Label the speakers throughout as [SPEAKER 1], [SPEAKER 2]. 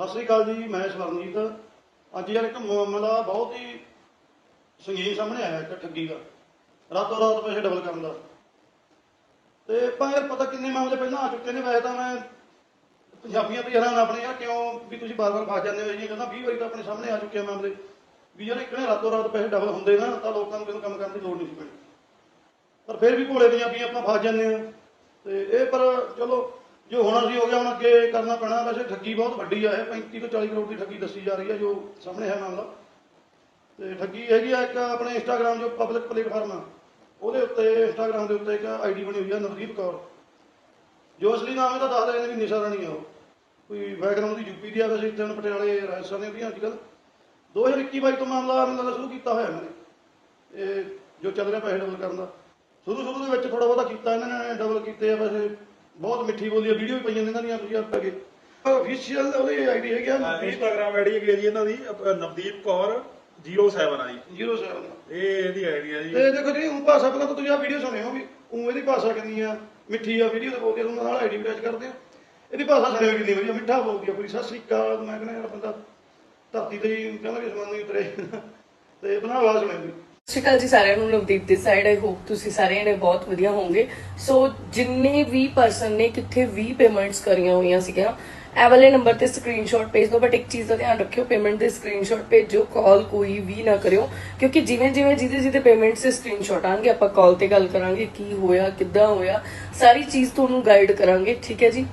[SPEAKER 1] ਸਤਿ ਸ੍ਰੀ ਅਕਾਲ ਜੀ, ਮੈਂ ਸਵਰਨਜੀਤ। ਅੱਜ ਯਾਰ ਇੱਕ ਮਾਮਲਾ ਬਹੁਤ ਹੀ ਸੰਗੀਨ ਸਾਹਮਣੇ ਆਇਆ, ਇੱਕ ਠੱਗੀ ਦਾ। ਰਾਤੋਂ ਰਾਤ ਪੈਸੇ ਡਬਲ ਕਰਨ ਦਾ। ਤੇ ਆਪਾਂ ਯਾਰ ਪਤਾ ਕਿੰਨੇ ਮਾਮਲੇ ਪਹਿਲਾਂ ਆ ਚੁੱਕੇ ਨੇ, ਵੈਸੇ ਤਾਂ ਮੈਂ ਪੰਜਾਬੀਆਂ ਤੋਂ ਹੈਰਾਨ ਆਪਣੇ ਯਾਰ, ਕਿਉਂ ਵੀ ਤੁਸੀਂ ਬਾਰ-ਬਾਰ ਫਸ ਜਾਂਦੇ ਹੋ ਜੀ, ਕਹਿੰਦਾ 20 ਵਾਰੀ ਤਾਂ ਆਪਣੇ ਸਾਹਮਣੇ ਆ ਚੁੱਕੇ ਆ ਮਾਮਲੇ। ਵੀ ਯਾਰ ਇੱਕ ਨੇ ਰਾਤੋਂ ਰਾਤ ਪੈਸੇ ਡਬਲ ਹੁੰਦੇ ਨਾ, ਤਾਂ ਲੋਕਾਂ ਨੂੰ ਕਿਉਂ ਕੰਮ ਕਰਨ ਦੀ ਲੋੜ ਨਹੀਂ ਸੀ ਪੈਣੀ। ਪਰ ਫਿਰ ਵੀ ਭੋਲੇ ਪੰਜਾਬੀ ਆਪਾਂ ਫਸ ਜਾਂਦੇ ਆ ਤੇ ਇਹ ਪਰ ਚਲੋ ਜੋ ਹੋਣਾ ਸੀ ਹੋ ਗਿਆ, ਹੁਣ ਅੱਗੇ ਕਰਨਾ ਪੈਣਾ, ਵੈਸੇ ਠੱਗੀ ਬਹੁਤ ਵੱਡੀ ਆ, ਇਹ 35 ਤੋਂ 40 ਕਰੋੜ ਦੀ ਠੱਗੀ ਦੱਸੀ ਜਾ ਰਹੀ ਹੈ ਜੋ ਸਾਹਮਣੇ ਹੈ ਮਾਮਲਾ। ਤੇ ਠੱਗੀ ਹੈਗੀ ਆ ਇੱਕ ਆਪਣੇ ਇੰਸਟਾਗ੍ਰam ਜੋ ਪਬਲਿਕ ਪਲੇਟਫਾਰਮ ਆ, ਉਹਦੇ ਉੱਤੇ ਇੰਸਟਾਗ੍ਰam ਦੇ ਉੱਤੇ ਇੱਕ ਆਈਡੀ ਬਣੀ ਹੋਈ ਆ, ਨਵਦੀਪ ਕੌਰ। ਜੋ ਅਸਲੀ ਨਾਮ ਇਹਦਾ ਰਹੇ ਨੇ ਵੀ ਨਿਸ਼ਾ ਰਾਣੀ ਆ ਉਹ। ਕੋਈ ਬੈਕਗ੍ਰਾਉਂਡ ਦੀ ਯੂਪੀ ਦੀ ਆ, ਵੈਸੇ ਇੱਥੇ ਹੁਣ ਪਟਿਆਲੇ ਰਾਜਸਥਾਨ ਦੀਆਂ ਅੱਜ ਕੱਲ੍ਹ 2021 ਬਾਈ ਤੋਂ ਮਾਮਲਾ ਮੈਨੂੰ ਲੱਗਦਾ ਸ਼ੁਰੂ ਕੀਤਾ ਹੋਇਆ ਮੈਨੇ ਇਹ ਜੋ ਚੱਲ ਰਿਹਾ ਪੈਸੇ ਡਬਲ ਕਰਨ ਦਾ। ਸ਼ੁਰੂ ਸ਼ੁਰੂ ਦੇ ਵਿੱਚ ਥੋੜਾ ਬਹੁਤਾ ਕੀਤਾ ਇਹਨਾਂ ਨੇ ਡਬਲ ਕੀਤੇ ਆ ਵੈਸੇ। ਬਹੁਤ ਮਿੱਠੀ ਬੋਲੀ ਆ ਵੀਡੀਓ ਵੀ ਪਈਆਂ ਨੇ ਇਹਨਾਂ ਦੀਆਂ ਤੁਸੀਂ ਆਪ ਅੱਗੇ ਅਫੀਸ਼ੀਅਲ ਉਹਦੀ ਆਈਡੀ ਹੈਗੀ ਆ।
[SPEAKER 2] ਇੰਸਟਾਗ੍ਰam ਆਈਡੀ ਹੈਗੀ ਹੈ ਜੀ ਇਹਨਾਂ ਦੀ ਅਹ ਨਵਦੀਪ ਕੌਰ 07 ਆ ਜੀ।
[SPEAKER 1] 07
[SPEAKER 2] ਇਹ ਇਹਦੀ ਆਈਡੀ ਹੈ ਜੀ।
[SPEAKER 1] ਤੇ ਦੇਖੋ ਜਿਹੜੀ ਉਹ ਭਾਸ਼ਾ ਪਹਿਲਾਂ ਤਾਂ ਤੁਸੀਂ ਆ ਵੀਡੀਓ ਸੁਣਿਓ ਵੀ ਉਹ ਇਹਦੀ ਭਾਸ਼ਾ ਕਿੰਨੀ ਆ ਮਿੱਠੀ ਆ ਵੀਡੀਓ ਤੇ ਬੋਲਦੀ ਆ ਉਹਨਾਂ ਨਾਲ ਆਈਡੀ ਅਟੈਚ ਕਰਦੇ ਆ। ਇਹਦੀ ਭਾਸ਼ਾ ਸੁਣਿਓ ਕਿੰਨੀ ਵਧੀਆ ਮਿੱਠਾ ਬੋਲਦੀ ਆ ਪੂਰੀ। ਸਤਿ ਸ੍ਰੀ ਅਕਾਲ ਮੈਂ ਕਹਿੰਦਾ ਯਾਰ ਬੰਦਾ ਧਰਤੀ ਤੇ ਹੀ ਕਹਿੰਦਾ ਵੀ ਸਮਾਨ ਨਹੀਂ ਉਤਰੇ। ਤੇ ਬਣਾ ਆਵਾਜ਼ ਸੁਣਿਓ ਜੀ
[SPEAKER 3] ਸਤਿ ਜੀ ਸਾਰਿਆਂ ਨੂੰ ਨਵਦੀਪ ਦੀ ਸਾਈਡ ਆਈ ਹੋਪ ਤੁਸੀਂ ਸਾਰੇ ਨੇ ਬਹੁਤ ਵਧੀਆ ਹੋਵੋਗੇ। ਸੋ ਜਿੰਨੇ ਵੀ ਪਰਸਨ ਨੇ ਕਿੱਥੇ ਵੀ ਪੇਮੈਂਟਸ ਕਰੀਆਂ ਹੋਈਆਂ ਸੀਗੀਆਂ, ਇਹ ਵਾਲੇ ਨੰਬਰ ਤੇ ਸਕਰੀਨਸ਼ਾਟ ਭੇਜ ਦਿਓ ਬਟ ਇੱਕ ਚੀਜ਼ ਦਾ ਧਿਆਨ ਰੱਖਿਓ ਪੇਮੈਂਟ ਦੇ ਸਕਰੀਨਸ਼ਾਟ ਭੇਜੋ ਕਾਲ ਕੋਈ ਵੀ ਨਾ ਕਰਿਓ, ਕਿਉਂਕਿ ਜਿਵੇਂ ਜਿਵੇਂ ਜਿਹਦੇ ਜਿਹਦੇ ਪੇਮੈਂਟਸ ਦੇ ਸਕਰੀਨਸ਼ਾਟ ਆਣਗੇ, ਆਪਾਂ ਕਾਲ ਤੇ ਗੱਲ ਕਰਾਂਗੇ, ਕੀ ਹੋਇਆ, ਕਿੱਦਾਂ ਹੋਇਆ, ਸਾਰੀ ਚੀਜ਼ ਤੁਹਾਨੂੰ ਗਾਈਡ ਕਰਾਂਗੇ, ਠੀਕ ਹੈ ਜੀ?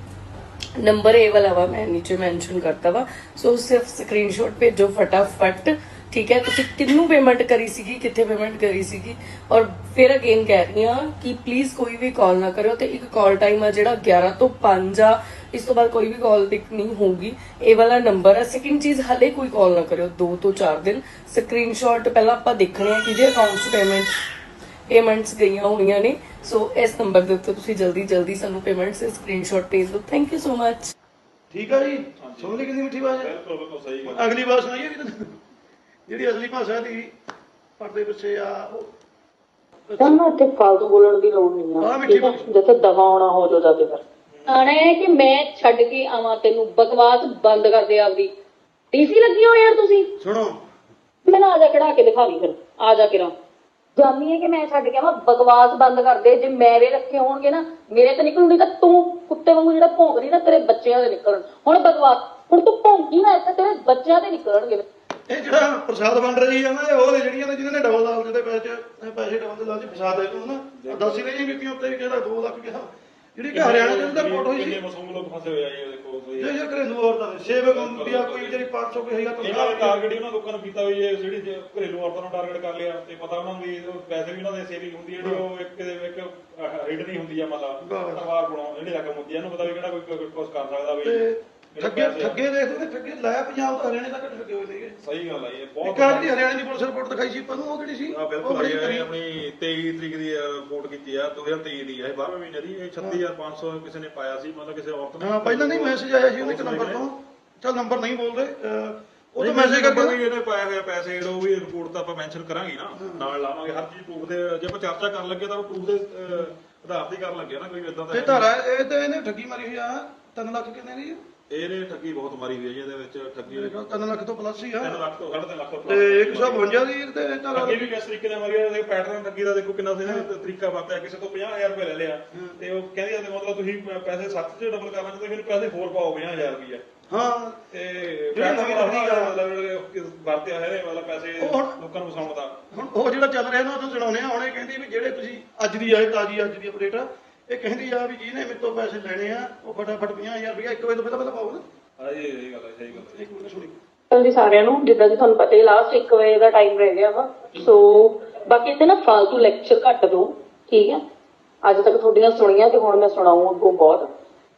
[SPEAKER 3] ਨੰਬਰ ਇਹ ਵਾਲਾ ਵਾ, ਮੈਂ ਨੀਚੇ ਮੈਂਸ਼ਨ ਕਰਤਾ ਵਾ ਸੋ ਸਿਰਫ ਸਕਰੀਨਸ਼ਾਟ ਭੇਜੋ, ਫਟਾਫਟ। ਠੀਕ ਹੈ ਤੁਸੀਂ ਕਿੰਨੂੰ ਪੇਮੈਂਟ ਕਰੀ ਸੀਗੀ ਕਿੱਥੇ ਪੇਮੈਂਟ ਕਰੀ ਸੀਗੀ? ਔਰ ਫਿਰ ਅਗੇਨ ਕਹਿ ਰਹੀ ਹਾਂ ਕਿ ਪਲੀਜ਼ ਕੋਈ ਵੀ ਕਾਲ ਨਾ ਕਰਿਓ ਤੇ ਇੱਕ ਕਾਲ ਟਾਈਮ ਆ ਜਿਹੜਾ 11 ਤੋਂ 5 ਆ। ਇਸ ਤੋਂ ਬਾਅਦ ਕੋਈ ਵੀ ਕਾਲ ਪਿਕ ਨਹੀਂ ਹੋਊਗੀ। ਇਹ ਵਾਲਾ ਨੰਬਰ ਹੈ ਸੈਕਿੰਡ ਚੀਜ਼ ਹਲੇ ਕੋਈ ਕਾਲ ਨਾ ਕਰਿਓ 2 ਤੋਂ 4 ਦਿਨ। ਸਕਰੀਨਸ਼ਾਟ ਪਹਿਲਾਂ ਆਪਾਂ ਦੇਖਣੇ ਆ ਕਿਹਦੇ ਅਕਾਊਂਟ 'ਚ ਪੇਮੈਂਟ ਪੇਮੈਂਟਸ ਗਈਆਂ ਹੋਣੀਆਂ ਨੇ। ਸੋ ਇਸ ਨੰਬਰ ਦੇ ਉੱਤੇ ਤੁਸੀਂ ਜਲਦੀ ਜਲਦੀ ਸਾਨੂੰ ਪੇਮੈਂਟਸ ਦੇ ਸਕਰੀਨਸ਼ਾਟ ਭੇਜ ਦਿਓ। ਥੈਂਕ ਯੂ ਸੋ ਮਚ
[SPEAKER 1] ਠੀਕ ਆ ਜੀ। ਸੁਣ ਲਈ ਕਿੰਨੀ ਮਿੱਠੀ ਆਵਾਜ਼? ਹੈ
[SPEAKER 2] ਬਿਲਕੁਲ ਬਿਲਕੁਲ ਸਹੀ ਗੱਲ
[SPEAKER 1] ਅਗਲੀ ਵਾਰ ਸੁਣਾਈਏ ਵੀ ਤੁਹਾਨੂੰ ਜਿਹੜੀ ਅਸਲੀ ਭਾਸ਼ਾ ਦੀ ਪਰਦੇ ਪਿੱਛੇ ਆ ਉਹ
[SPEAKER 4] ਸਾਨੂੰ ਇੱਥੇ ਫਾਲਤੂ ਬੋਲਣ ਦੀ ਲੋੜ ਨਹੀਂ ਆ। ਠੀਕ ਆ। ਜਿੱਥੇ ਦਫਾ ਆਉਣਾ ਹੋ ਜੋ ਜਾ ਕੇ ਫਿਰ। ਆਣਾ ਹੈ ਕਿ ਮੈਂ ਛੱਡ ਕੇ ਆਵਾਂ ਤੈਨੂੰ ਬਕਵਾਸ ਬੰਦ ਕਰ ਦੇ ਆਪਦੀ। ਟੀਸੀ ਲੱਗੀ ਹੋ ਯਾਰ ਤੁਸੀਂ?
[SPEAKER 1] ਸੁਣੋ।
[SPEAKER 4] ਮੈਨੂੰ ਆ ਜਾ ਕਢਾ ਕੇ ਦਿਖਾ ਲਈ ਫਿਰ। ਆ ਜਾ ਕਿਰਾ। ਜਾਨੀ ਹੈ ਕਿ ਮੈਂ ਛੱਡ ਕੇ ਆਵਾਂ ਬਕਵਾਸ ਬੰਦ ਕਰ ਦੇ। ਜੇ ਮੇਰੇ ਰੱਖੇ ਹੋਣਗੇ ਨਾ ਮੇਰੇ ਤੇ ਨਿਕਲੂ ਨਹੀਂ ਤਾਂ ਤੂੰ ਕੁੱਤੇ ਵਾਂਗੂ ਜਿਹੜਾ ਭੌਂਕਦੀ ਨਾ ਤੇਰੇ ਬੱਚਿਆਂ ਦੇ ਨਿਕਲਣ। ਹੁਣ ਬਕਵਾਸ ਹੁਣ ਤੂੰ ਭੌਂਕੀ ਨਾ ਇੱਥੇ ਤੇਰੇ ਬੱਚਿਆਂ ਦੇ ਨਿਕਲਣਗੇ।
[SPEAKER 1] ਇਹ ਜਿਹੜਾ ਪ੍ਰਸਾਦ ਵੰਡ ਰਹੀ ਆ ਨਾ ਇਹ ਉਹ ਨੇ ਜਿਹੜੀਆਂ ਨੇ ਜਿਨ੍ਹਾਂ ਨੇ ਡਬਲ ਲਾਲ ਦੇ ਪੈਸੇ ਪੈਸੇ ਡਬਲ ਦੇ ਲਾਲ ਫਸਾ ਦੇ ਤੂੰ ਨਾ ਦੱਸ ਹੀ ਰਹੀ ਬੀਬੀ ਉੱਤੇ ਵੀ ਕਿਹੜਾ 2 ਲੱਖ ਕਿਹਾ ਜਿਹੜੀ ਕਿ ਹਰਿਆਣਾ ਦੇ ਅੰਦਰ ਫੋਟੋ ਸੀ।
[SPEAKER 2] ਕਿੰਨੇ ਮਾਸੂਮ ਲੋਕ ਫਸੇ ਹੋਏ ਆ ਇਹ ਦੇਖੋ ਤੁਸੀਂ।
[SPEAKER 1] ਜੇ ਜੇ ਘਰੇਲੂ ਔਰਤਾਂ ਨੇ ਸੇਵਕ ਹੁੰਦੀ ਆ ਕੋਈ ਜਿਹੜੀ 500 ਕੋਈ ਹੈਗਾ
[SPEAKER 2] ਇਹਨਾਂ ਦੇ
[SPEAKER 1] ਤਨਖਾਹ
[SPEAKER 2] ਟਾਰਗੇਟ ਹੀ ਉਹਨਾਂ ਲੋਕਾਂ ਨੂੰ ਕੀਤਾ ਹੋਈ ਹੈ ਜਿਹੜੀ ਘਰੇਲੂ ਔਰਤਾਂ ਨੂੰ ਟਾਰਗੇਟ ਕਰ ਲਿਆ ਤੇ ਪਤਾ ਉਹਨਾਂ ਨੂੰ ਵੀ ਪੈਸੇ ਵੀ ਉਹਨਾਂ ਦੇ ਸੇਵਿੰਗ ਹੁੰਦੀ ਹੈ ਜਿਹੜੀ ਉਹ ਇੱਕ ਦੇ ਇੱਕ ਹਿੱਟ ਨਹੀਂ ਹੁੰਦੀ ਆ ਮਤਲਬ। ਪਰਿਵਾਰ ਬਣਾਉ ਜਿਹੜੀ ਰਕਮ ਹੁੰਦੀ ਹੈ ਇਹਨੂੰ ਪਤਾ ਵੀ ਕਿਹੜਾ ਕੋਈ ਕੁਝ ਕਰ ਸਕਦਾ ਵੀ।
[SPEAKER 1] ਠੱਗੇ ਠੱਗੇ ਦੇਖਦੇ ਨੇ ਠੱਗੇ ਲੈ ਪੰਜਾਬ ਤੋਂ ਹਰਿਆਣੇ ਤੱਕ ਠੱਗੇ ਹੋਏ ਨੇਗੇ
[SPEAKER 2] ਸਹੀ ਗੱਲ ਆ ਇਹ
[SPEAKER 1] ਇੱਕ
[SPEAKER 2] ਬਹੁਤ
[SPEAKER 1] ਆ ਜਿਹੜੀ ਹਰਿਆਣੇ ਦੀ ਪੁਲਿਸ ਰਿਪੋਰਟ ਦਿਖਾਈ ਸੀ ਪਨੂੰ ਉਹ ਕਿਹੜੀ ਸੀ?
[SPEAKER 2] ਆ ਬਿਲਕੁਲ ਹਰਿਆਣਾ ਨੇ ਆਪਣੀ 23 ਤਰੀਕ ਦੀ ਰਿਪੋਰਟ ਕੀਤੀ ਆ 2023 ਦੀ ਹੈ 12ਵੇਂ ਮਹੀਨੇ ਦੀ ਇਹ 36500 ਕਿਸੇ ਨੇ ਪਾਇਆ ਸੀ ਮਤਲਬ ਕਿਸੇ ਔਰਤ ਨੇ।
[SPEAKER 1] ਹਾਂ ਪਹਿਲਾਂ ਨਹੀਂ ਮੈਸੇਜ ਆਇਆ ਸੀ ਉਹਦੇ ਇੱਕ ਨੰਬਰ ਤੋਂ। ਚਲ ਨੰਬਰ ਨਹੀਂ ਬੋਲਦੇ ਉਹ ਤਾਂ ਮੈਸੇਜ ਕਰਕੇ
[SPEAKER 2] ਵੀ ਇਹਨੇ ਪਾਇਆ ਹੋਇਆ ਪੈਸੇ ਜਿਹੜਾ ਉਹ ਵੀ ਰਿਪੋਰਟ ਤਾਂ ਆਪਾਂ ਮੈਂਸ਼ਨ ਕਰਾਂਗੇ ਨਾ ਨਾਲ ਲਾਵਾਂਗੇ ਹਰ ਚੀਜ਼ ਪ੍ਰੂਫ ਦੇ ਜੇ ਆਪਾਂ ਚਰਚਾ ਕਰਨ ਲੱਗੇ ਤਾਂ ਉਹ ਪ੍ਰੂਫ ਦੇ ਆਧਾਰ ਤੇ ਕਰਨ ਲੱਗੇ ਨਾ ਕੋਈ ਇਦਾਂ ਦਾ
[SPEAKER 1] ਤੇ ਧਾਰਾ ਇਹ ਤੇ ਇਹਨੇ ਠੱਗੀ ਮਾਰੀ ਹੋਈ ਆ 3 ਲੱਖ ਕਿੰਨੇ ਦੀ
[SPEAKER 2] ਇਹਨੇ ਠੱਗੀ ਬਹੁਤ ਮਾਰੀ ਹੋਈ ਹੈ ਜੀ ਇਹਦੇ ਵਿੱਚ ਠੱਗੀ
[SPEAKER 1] 3 ਲੱਖ ਤੋਂ ਪਲੱਸ ਹੀ ਆ।
[SPEAKER 2] 3 ਲੱਖ ਤੋਂ 3.5 ਲੱਖ ਤੋਂ
[SPEAKER 1] ਤੇ 152 ਦੀ ਤੇ
[SPEAKER 2] ਠੱਗੀ ਵੀ ਕਿਸ ਤਰੀਕੇ ਨਾਲ ਮਾਰੀ ਹੈ ਪੈਟਰਨ ਠੱਗੀ ਦਾ ਦੇਖੋ ਕਿੰਨਾ ਸੀ ਤਰੀਕਾ ਵਰਤਿਆ ਕਿਸੇ ਤੋਂ 50000 ਰੁਪਏ ਲੈ ਲਿਆ ਤੇ ਉਹ ਕਹਿੰਦੀ ਆ ਮਤਲਬ ਤੁਸੀਂ ਪੈਸੇ ਸੱਤ ਚ ਡਬਲ ਕਰਨਾ ਚਾਹੁੰਦੇ ਫਿਰ ਪੈਸੇ ਹੋਰ ਪਾਓ 50000 ਰੁਪਏ
[SPEAKER 1] ਹਾਂ।
[SPEAKER 2] ਤੇ
[SPEAKER 1] ਜਿਹੜੀ ਨਵੀਂ ਆ।
[SPEAKER 2] ਮਤਲਬ ਵਰਤਿਆ ਹੈ ਮਤਲਬ ਪੈਸੇ ਲੋਕਾਂ ਨੂੰ ਵਸਾਉਣ ਦਾ।
[SPEAKER 1] ਹੁਣ ਉਹ ਜਿਹੜਾ ਚੱਲ ਰਿਹਾ ਨਾ ਉਹ ਤੁਹਾਨੂੰ ਸੁਣਾਉਣੇ ਆ ਕਹਿੰਦੀ ਵੀ ਜਿਹੜੇ ਤੁਸੀਂ ਅੱਜ ਦੀ ਆਏ ਤਾਜੀ ਅੱਜ ਦੀ ਅਪਡੇਟ ਇਹ ਕਹਿੰਦੀ ਆ ਵੀ ਜਿਹਨੇ ਮੇਰੇ ਤੋਂ ਪੈਸੇ ਲੈਣੇ ਆ ਉਹ ਫਟਾਫਟ 50000 ਰੁਪਏ ਇੱਕ ਵਜੇ ਤੋਂ ਪਹਿਲਾਂ ਪਹਿਲਾਂ ਪਾਓ ਨਾ।
[SPEAKER 2] ਹਾਂ ਜੀ ਇਹ ਗੱਲ ਹੈ ਸਹੀ ਗੱਲ ਹੈ
[SPEAKER 1] ਇੱਕ ਮਿੰਟ ਸੁਣੀ
[SPEAKER 4] ਚਲ ਜੀ ਸਾਰਿਆਂ ਨੂੰ ਜਿੱਦਾਂ ਕਿ ਤੁਹਾਨੂੰ ਪਤਾ ਹੀ ਲਾਸਟ 1 ਵਜੇ ਦਾ ਟਾਈਮ ਰਹਿ ਗਿਆ ਵਾ। ਸੋ ਬਾਕੀ ਤੇ ਨਾ ਫालतू ਲੈਕਚਰ ਘੱਟ ਦੋ ਠੀਕ ਹੈ ਅੱਜ ਤੱਕ ਤੁਹਾਡੀਆਂ ਸੁਣੀਆਂ ਤੇ ਹੁਣ ਮੈਂ ਸੁਣਾਉਂ ਅੱਗੋਂ ਬਹੁਤ।